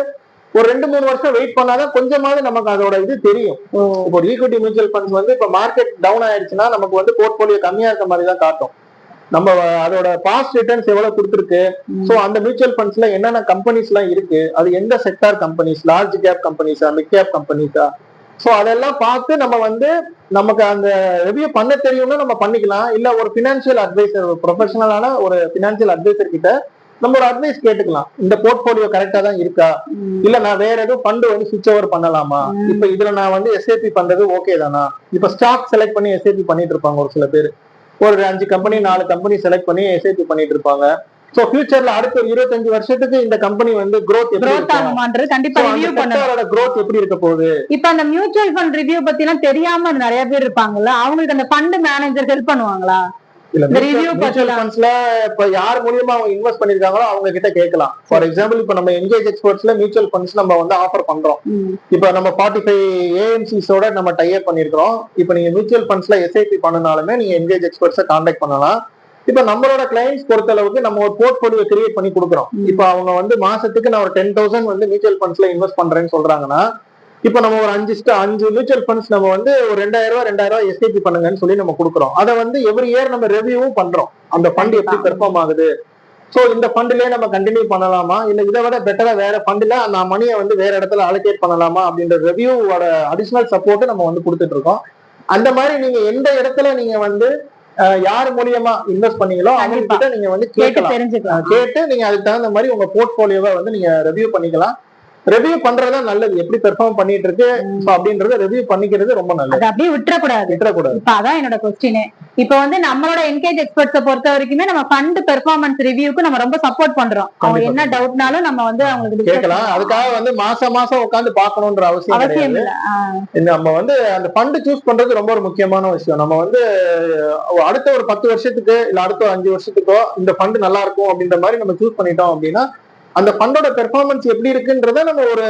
ஒரு ரெண்டு மூணு வருஷம் வெயிட் பண்ணாதான் கொஞ்சமாவது நமக்கு அதோட இது தெரியும். இப்போ ஒரு ஈக்விட்டி மியூச்சுவல் ஃபண்ட்ஸ் வந்து இப்போ மார்க்கெட் டவுன் ஆயிடுச்சுன்னா நமக்கு வந்து போர்ட்போலியோ கம்மியா இருக்க மாதிரி தான் காட்டும். நம்ம அதோட பாஸ்ட் ரிட்டர்ன்ஸ் எவ்வளவு கொடுத்துருக்கு. சோ அந்த மியூச்சுவல் ஃபண்ட்ஸ்ல என்னென்ன கம்பெனிஸ் எல்லாம் இருக்கு? அது எந்த செக்டார் கம்பெனிஸ் லார்ஜ் கேப் கம்பெனிஸா மிட் கேப் கம்பெனிஸா சோ அதெல்லாம் பார்த்து நம்ம வந்து நமக்கு அந்த ரிவ்யூ பண்ண தெரியும்னா நம்ம பண்ணிக்கலாம். இல்ல ஒரு பினான்சியல் அட்வைசர் ப்ரொஃபஷனலான ஒரு பினான்சியல் அட்வைசர் கிட்ட நம்ம ஒரு அட்வைஸ் கேட்டுக்கலாம். இந்த போர்ட்போலியோ கரெக்டா தான் இருக்கா. இல்ல நான் வேற எதுவும் ஃபண்ட் வந்து சுவிச் ஓவர் பண்ணலாமா. இப்ப இதுல நான் வந்து எஸ்ஐபி பண்றது ஓகே தானா? இப்ப ஸ்டாக் செலக்ட் பண்ணி எஸ்ஐபி பண்ணிட்டு இருப்பாங்க ஒரு சில பேர். ஒரு அஞ்சு கம்பெனி நாலு கம்பெனி செலக்ட் பண்ணி எஸ்ஐபி பண்ணிட்டு இருப்பாங்க. சோ ஃபியூச்சர்ல அடுத்த இருபத்தஞ்சு வருஷத்துக்கு இந்த கம்பெனி வந்து growth இருக்கும்? ஆகுமான்றது கண்டிப்பா ரிவ்யூ sector-ஓட growth எப்படி இருக்க போகுது? இப்ப அந்த மியூச்சுவல் ஃபண்ட் ரிவ்யூ பத்தி எல்லாம் தெரியாம நிறைய பேர் இருப்பாங்கல்ல அவங்களுக்கு அந்த ஃபண்ட் மேனேஜர் ஹெல்ப் பண்ணுவாங்களா? ஃபண்ட்ஸ்ல இப்ப யார் மூலியமா அவங்க இன்வெஸ்ட் பண்ணிருக்காங்களோ அவங்க கிட்ட கேட்கலாம். ஃபார் எக்ஸாம்பிள் இப்ப நம்ம என்கேஜ் எக்ஸ்பர்ட்ஸ்ல மியூச்சுவல் ஃபண்ட்ஸ் நம்ம வந்து ஆஃபர் பண்றோம். இப்ப நம்ம ஃபார்ட்டி ஃபைவ் ஏஎம்சிஸோட நம்ம டைப் பண்ணிருக்கிறோம் இப்ப நீங்க மியூச்சுவல் ஃபண்ட்ஸ்ல எஸ்ஐபி பண்ணனாலுமே நீங்க என்கேஜ் எக்ஸ்பர்ட்ஸை காண்டாக்ட் பண்ணலாம். இப்ப நம்மளோட கிளைண்ட்ஸ் பொறுத்த அளவுக்கு நம்ம ஒரு போர்ட்போலியோ கிரியேட் பண்ணி கொடுக்குறோம். இப்ப அவங்க வந்து மாசத்துக்கு நான் ஒரு டென் தௌசண்ட் வந்து மியூச்சுவல் ஃபண்ட்ஸ்ல இன்வெஸ்ட் பண்றேன்னு சொல்றாங்கன்னா இப்ப நம்ம ஒரு அஞ்சு அஞ்சு மியூச்சுவல் ஃபண்ட்ஸ் நம்ம வந்து ஒரு ரெண்டாயிரம் ரூபாய் ரெண்டாயிரம் ரூபாய் எஸ்ஐபி பண்ணுங்கன்னு சொல்லி நம்ம கொடுக்குறோம். அதை வந்து எவ்ரி இயர் நம்ம ரெவியூவும் பண்றோம். அந்த ஃபண்ட் எப்படி. பெர்ஃபார்ம் ஆகுது? சோ இந்த ஃபண்ட்லயே நம்ம கண்டினியூ பண்ணலாமா? இல்ல இதை விட பெட்டரா வேற ஃபண்ட்ல அந்த மணியை வந்து வேற இடத்துல அலோகேட் பண்ணலாமா? அப்படின்ற ரிவ்யூவோட அடிஷனல் சப்போர்ட் நம்ம வந்து கொடுத்துட்டு இருக்கோம். அந்த மாதிரி நீங்க எந்த இடத்துல நீங்க வந்து யார் மூலியமா இன்வெஸ்ட் பண்ணீங்களோ அவங்க. கிட்ட நீங்க வந்து கேட்டு கேட்கலாம். கேட்டு நீங்க அதுக்கு தகுந்த மாதிரி உங்க போர்ட்போலியோவை வந்து நீங்க ரெவ்யூ பண்ணிக்கலாம். ரெவ்யூ பண்றதா நல்லது. எப்படி பெர்ஃபார்ம் பண்ணிட்டு இருக்கு அப்படின்றத ரெவ்யூ பண்ணிக்கிறது ரொம்ப நல்லது. அப்படியே விட்டுறக்கூடாது. விட்டுறக்கூடாது. இப்ப அதான் என்னோட கொஸ்டின் இப்ப வந்து நம்மளோட என்கேஜ் எக்ஸ்பர்ட்ஸ பொறுத்த வரைக்குமே நம்ம ஃபண்ட் பெர்ஃபார்மன்ஸ் ரிவ்யூக்கு நம்ம ரொம்ப சப்போர்ட் பண்றோம். அவங்க. என்ன டவுட்னாலும் நம்ம வந்து அவங்களுக்கு கேட்கலாம். அதுக்காக வந்து மாசம் மாசம் உட்காந்து பார்க்கணுன்ற அவசியம் அவசியம் இல்ல. நம்ம வந்து அந்த ஃபண்ட் சூஸ் பண்றது ரொம்ப ஒரு முக்கியமான விஷயம். நம்ம வந்து அடுத்த ஒரு பத்து வருஷத்துக்கு இல்ல அடுத்த அஞ்சு வருஷத்துக்கோ இந்த ஃபண்ட் நல்லா இருக்கும் அப்படின்ற மாதிரி நம்ம சூஸ் பண்ணிட்டோம் அப்படின்னா அந்த ஃபண்டோட பெர்ஃபார்மன்ஸ் எப்படி இருக்குன்றத நம்ம ஒரு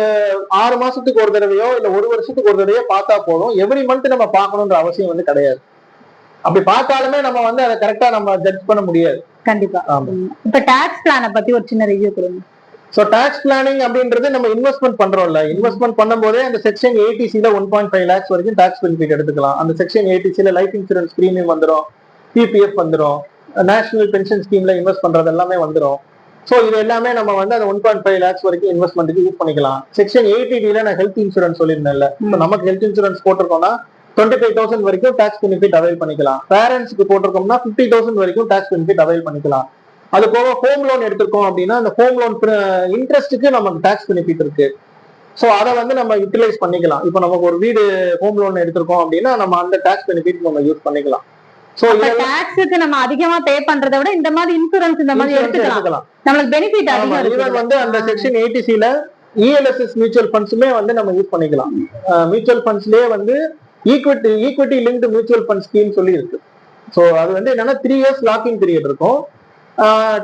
ஆறு மாசத்துக்கு ஒரு தடவையோ இல்ல ஒரு வருஷத்துக்கு ஒரு தடவையோ பார்த்தா போதும். எவ்ரி மந்த் நம்ம பார்க்கணுன்ற அவசியம் வந்து கிடையாது. அப்படி பார்த்தாலுமே நம்ம வந்து அதை கரெக்டா நம்ம ஜட்ஜ் பண்ண முடியாது. கண்டிப்பா. இப்ப டாக்ஸ் பிளான பத்தி ஒரு சின்ன ரிவ்யூ கொடுங்க. ஸோ டாக்ஸ் பிளானிங் அப்படின்றது நம்ம இன்வெஸ்ட்மெண்ட் பண்றோம்ல. இன்வெஸ்ட்மெண்ட் பண்ணும்போதே அந்த செக்ஷன் ஏடிசில ஒன் பாயிண்ட் ஃபைவ் லேக்ஸ் வரைக்கும் டாக்ஸ் பெனிஃபிட் எடுத்துக்கலாம். அந்த செக்ஷன் ஏடிசில லைஃப் இன்சூரன்ஸ் பிரீமியம் வந்துடும் பிபிஎஃப் வந்துடும் நேஷனல் பென்ஷன் ஸ்கீம்ல இன்வெஸ்ட் பண்றது எல்லாமே வந்துடும் ஸோ இது எல்லாமே நம்ம வந்து அந்த ஒன் பாயிண்ட் ஃபைவ் லேக்ஸ் வரைக்கும் இன்வெஸ்ட்மெண்ட்டுக்கு யூஸ் பண்ணிக்கலாம். செக்ஷன் எயிட்டில நான் ஹெல்த் இன்சூரன்ஸ் சொல்லியிருந்தேன்ல. இப்போ நமக்கு ஹெல்த் இன்சூரன்ஸ் போட்டிருக்கோம்னா டுவெண்ட்டி ஃபைவ் தௌசண்ட் வரைக்கும் டாக்ஸ் பெனிஃபிட் அவைல் பண்ணிக்கலாம். பேரண்ட்ஸ்க்கு போட்டிருக்கோம்னா ஃபிஃப்டி தௌசண்ட் வரைக்கும் டாக்ஸ் பெனிஃபிட் அவைல் பண்ணிக்கலாம். அது போக ஹோம் லோன் எடுத்திருக்கோம் அப்படின்னா அந்த ஹோம் லோன் இன்ட்ரெஸ்ட்டுக்கு நமக்கு டாக்ஸ் பெனிஃபிட் இருக்கு. ஸோ அதை வந்து நம்ம யூட்டிலைஸ் பண்ணிக்கலாம். இப்போ நமக்கு ஒரு வீடு ஹோம் லோன் எடுத்திருக்கோம் அப்படின்னா நம்ம அந்த டாக்ஸ் பெனிஃபிட் நம்ம யூஸ் பண்ணிக்கலாம். டாக்ஸுக்கு நம்ம அதிகமா பே பண்றதை விட இந்த மாதிரி இன்சூரன்ஸ் இந்த மாதிரி எடுத்துக்கலாம். நம்மளுக்கு பெனிஃபிட் அதிகம் ஈவன் வந்து அந்த செக்ஷன் ஏடிசில இஎல்எஸ்எஸ் மியூச்சுவல் ஃபண்ட்ஸுமே வந்து நம்ம யூஸ் பண்ணிக்கலாம். மியூச்சுவல் ஃபண்ட்ஸ்லயே வந்து equity equity linked mutual fund scheme சொல்லி இருக்கு. ஸோ அது வந்து என்னன்னா த்ரீ இயர்ஸ் லாக்கிங் பீரியட் இருக்கும்.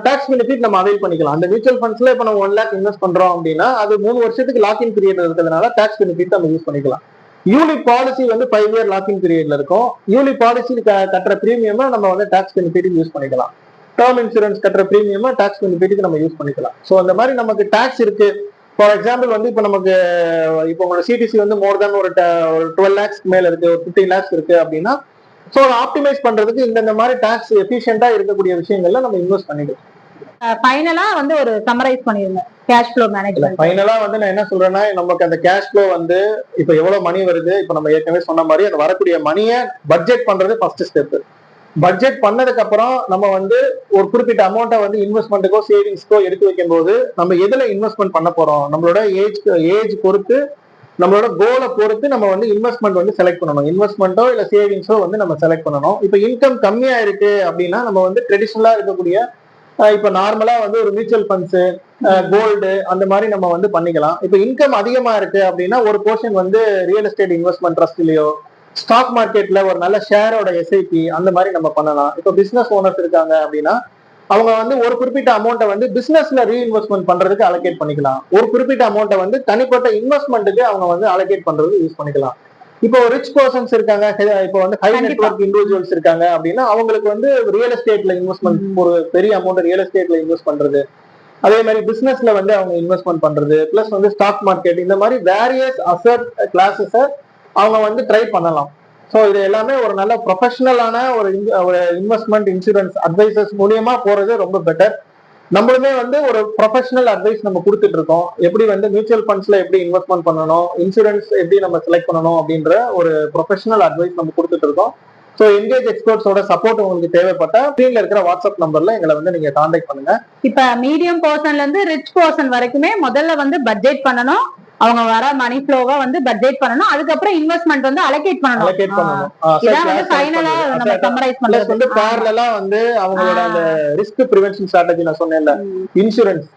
டாக்ஸ் பெனிஃபிட் நம்ம அவைல் பண்ணிக்கலாம். அந்த மியூச்சுவல் ஃபண்ட்ஸ்ல இப்போ நம்ம ஒன் லேக் இன்வெஸ்ட் பண்றோம் அப்படின்னா அது மூணு வருஷத்துக்கு லாக்கிங் பீரியட் இருக்கிறதுனால டாக்ஸ் பெனிஃபிட் நம்ம யூஸ் பண்ணிக்கலாம். யூனிட் பாலிசி வந்து ஃபைவ் இயர் லாக்கிங் பீரியட்ல இருக்கும். யூனிட் பாலிசி கட்டுற பிரீமியமா நம்ம வந்து டாக்ஸ் பெனிஃபிட் யூஸ் பண்ணிக்கலாம். டேர்ம் இன்சூரன்ஸ் கட்டுற பிரீமியமா டாக்ஸ் பெனிஃபிட்டுக்கு நம்ம யூஸ் பண்ணிக்கலாம். ஸோ அந்த மாதிரி நமக்கு டாக்ஸ் இருக்கு. ஃபார் எக்ஸாம்பிள் வந்து இப்போ நமக்கு இப்போ உங்களோட சிடிசி வந்து மோர் தென் ஒரு ட- ஒரு டுவெல் லேக்ஸ்க்கு மேல இருக்கு ஒரு ஃபிஃப்டீன் லேக்ஸ் இருக்கு அப்படின்னா ஸோ ஆப்டிமைஸ் பண்றதுக்கு இந்த மாதிரி டாக்ஸ் எஃபிஷியண்டா இருக்கக்கூடிய விஷயங்கள்ல நம்ம இன்வெஸ்ட் பண்ணிடுவோம் ஃபைனலா வந்து ஒரு சம்மரைஸ் பண்ணிருங்க கேஷ் ஃப்ளோ மேனேஜ்மெண்ட் ஃபைனலா வந்து நான் என்ன சொல்றேன்னா நமக்கு அந்த கேஷ் ஃப்ளோ வந்து இப்போ எவ்வளவு மணி வருது இப்போ நம்ம ஏற்கனவே சொன்ன மாதிரி அந்த வரக்கூடிய மணியை பட்ஜெட் பண்றது ஃபர்ஸ்ட் ஸ்டெப் பட்ஜெட் பண்ணதுக்கு அப்புறம் நம்ம வந்து ஒரு குறிப்பிட்ட அமௌண்ட்டை வந்து இன்வெஸ்ட்மெண்ட்டுக்கோ சேவிங்ஸ்க்கோ எடுத்து வைக்கும் போது நம்ம எதுல இன்வெஸ்ட்மெண்ட் பண்ண போறோம்? நம்மளோட ஏஜ் ஏஜ் பொறுத்து நம்மளோட கோலை பொறுத்து நம்ம வந்து இன்வெஸ்ட்மெண்ட் வந்து செலக்ட் பண்ணணும். இன்வெஸ்ட்மெண்ட்டோ இல்ல சேவிங்ஸோ வந்து நம்ம செலக்ட் பண்ணணும். இப்போ இன்கம் கம்மியா இருக்கு அப்படின்னா நம்ம வந்து ட்ரெடிஷ்னலா இருக்கக்கூடிய இப்போ நார்மலா வந்து ஒரு மியூச்சுவல் ஃபண்ட்ஸ் கோல்டு அந்த மாதிரி நம்ம வந்து பண்ணிக்கலாம். இப்போ இன்கம் அதிகமா இருக்கு அப்படின்னா ஒரு போர்ஷன் வந்து ரியல் எஸ்டேட் இன்வெஸ்ட்மெண்ட் ட்ரஸ்ட்லயோ ஸ்டாக் மார்க்கெட்ல ஒரு நல்ல ஷேரோட எஸ்ஐபி அந்த மாதிரி நம்ம பண்ணலாம். இப்போ பிசினஸ் ஓனர்ஸ் இருக்காங்க அப்படின்னா அவங்க வந்து ஒரு குறிப்பிட்ட அமௌண்ட்டை வந்து பிசினஸ்ல ரீஇன்வெஸ்ட்மெண்ட் பண்றதுக்கு அலோகேட் பண்ணிக்கலாம். ஒரு குறிப்பிட்ட அமௌண்ட்டை வந்து தனிப்பட்ட இன்வெஸ்ட்மெண்ட்டுக்கு அவங்க வந்து அலோகேட் பண்றதுக்கு யூஸ் பண்ணிக்கலாம். இப்போ ரிச் பர்சன்ஸ் இருக்காங்க இப்போ வந்து ஹை. நெட்வொர்க் இண்டிவிஜுவல்ஸ் இருக்காங்க அப்படின்னா அவங்களுக்கு வந்து ரியல் எஸ்டேட்ல இன்வெஸ்ட்மெண்ட் ஒரு பெரிய அமௌண்ட் ரியல் எஸ்டேட்ல இன்வெஸ்ட் பண்றது. அதே மாதிரி பிசினஸ்ல வந்து அவங்க இன்வெஸ்ட்மெண்ட் பண்றது பிளஸ் வந்து ஸ்டாக் மார்க்கெட் இந்த மாதிரி வேரியஸ் அசட் கிளாஸஸ அவங்க வந்து ட்ரை பண்ணலாம். ஸோ இது எல்லாமே ஒரு நல்ல ப்ரொஃபஷனலான ஒரு இன்வெஸ்ட்மெண்ட் இன்சூரன்ஸ் அட்வைசர்ஸ் மூலியமா போறது ரொம்ப பெட்டர் நம்மளுமே வந்து ஒரு ப்ரொஃபஷனல் அட்வைஸ் நம்ம கொடுத்துட்டு இருக்கோம். எப்படி வந்து மியூச்சுவல் ஃபண்ட்ஸ்ல எப்படி இன்வெஸ்ட்மெண்ட் பண்ணணும் இன்சூரன்ஸ் எப்படி நம்ம செலக்ட் பண்ணணும் அப்படின்ற ஒரு ப்ரொஃபஷனல் அட்வைஸ் நம்ம கொடுத்துட்டு இருக்கோம். ஸோ என்கேஜ் எக்ஸ்பர்ட்ஸோட சப்போர்ட் உங்களுக்கு தேவைப்பட்டா ஸ்க்ரீன்ல இருக்கிற வாட்ஸ்அப் நம்பர்ல எங்களை வந்து நீங்க காண்டாக்ட் பண்ணுங்க. இப்ப மீடியம் பர்சன்ல இருந்து ரிச் பர்சன் வரைக்குமே முதல்ல வந்து பட்ஜெட் பண்ணணும். அவங்க வர மணி ஃப்ளோவா வந்து பட்ஜெட் பண்ணணும். அதுக்கப்புறம் இன்வெஸ்ட்மெண்ட் வந்து அலோகேட் அலோகேட் பண்ணணும். பண்ணணும் இதான் வந்து ஃபைனலா நம்ம சம்மரைஸ் பிளஸ் வந்து பண்றது. பேரலா வந்து அவங்களோட அந்த ரிஸ்க் ப்ரிவென்ஷன் ஸ்ட்ராட்டஜி நான் சொன்னேன்ல. இன்சூரன்ஸ்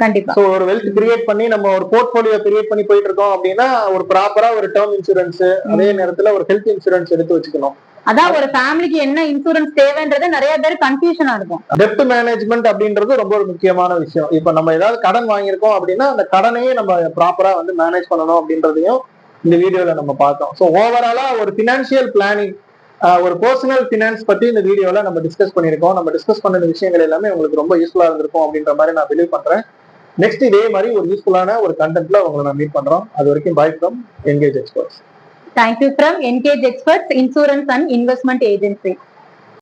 கண்டிப்பா. ஸோ ஒரு வெல்த் கிரியேட் பண்ணி நம்ம ஒரு போர்ட்போலியோ கிரியேட் பண்ணி போயிட்டு இருக்கோம் அப்படின்னா ஒரு ப்ராப்பரா ஒரு டேர்ம் இன்சூரன்ஸ் அதே நேரத்துல ஒரு ஹெல்த் இன்சூரன்ஸ் எடுத்து வச்சுக்கணும். அதான் ஒரு ஃபேமிலிக்கு என்ன இன்சூரன்ஸ் தேவைன்றது நிறைய பேர் கன்ஃபியூஷனா இருக்கும். டெப்ட் மேனேஜ்மெண்ட் அப்படின்றது ரொம்ப ஒரு முக்கியமான விஷயம். இப்போ நம்ம ஏதாவது கடன் வாங்கியிருக்கோம் அப்படின்னா அந்த கடனையே நம்ம ப்ராப்பரா வந்து மேனேஜ் பண்ணணும் அப்படின்றதையும் இந்த வீடியோல நம்ம பார்த்தோம். ஸோ ஓவராலா ஒரு ஃபினான்ஷியல் பிளானிங் ஒரு பர்சனல் ஃபினான்ஸ் பத்தி இந்த வீடியோல நம்ம டிஸ்கஸ் பண்ணியிருக்கோம். நம்ம டிஸ்கஸ் பண்ண விஷயங்கள் எல்லாமே உங்களுக்கு ரொம்ப யூஸ்ஃபுல்லா இருந்திருக்கும் அப்படின்ற மாதிரி நான் பிலீவ் பண்றேன். நெக்ஸ்ட் இதே மாதிரி ஒரு யூஸ்ஃபுல்லான ஒரு கண்டென்ட்ல உங்களை நான் மீட் பண்றோம். அது வரைக்கும் bye from Engage Experts Thank you from NKH Experts Insurance and Investment Agency.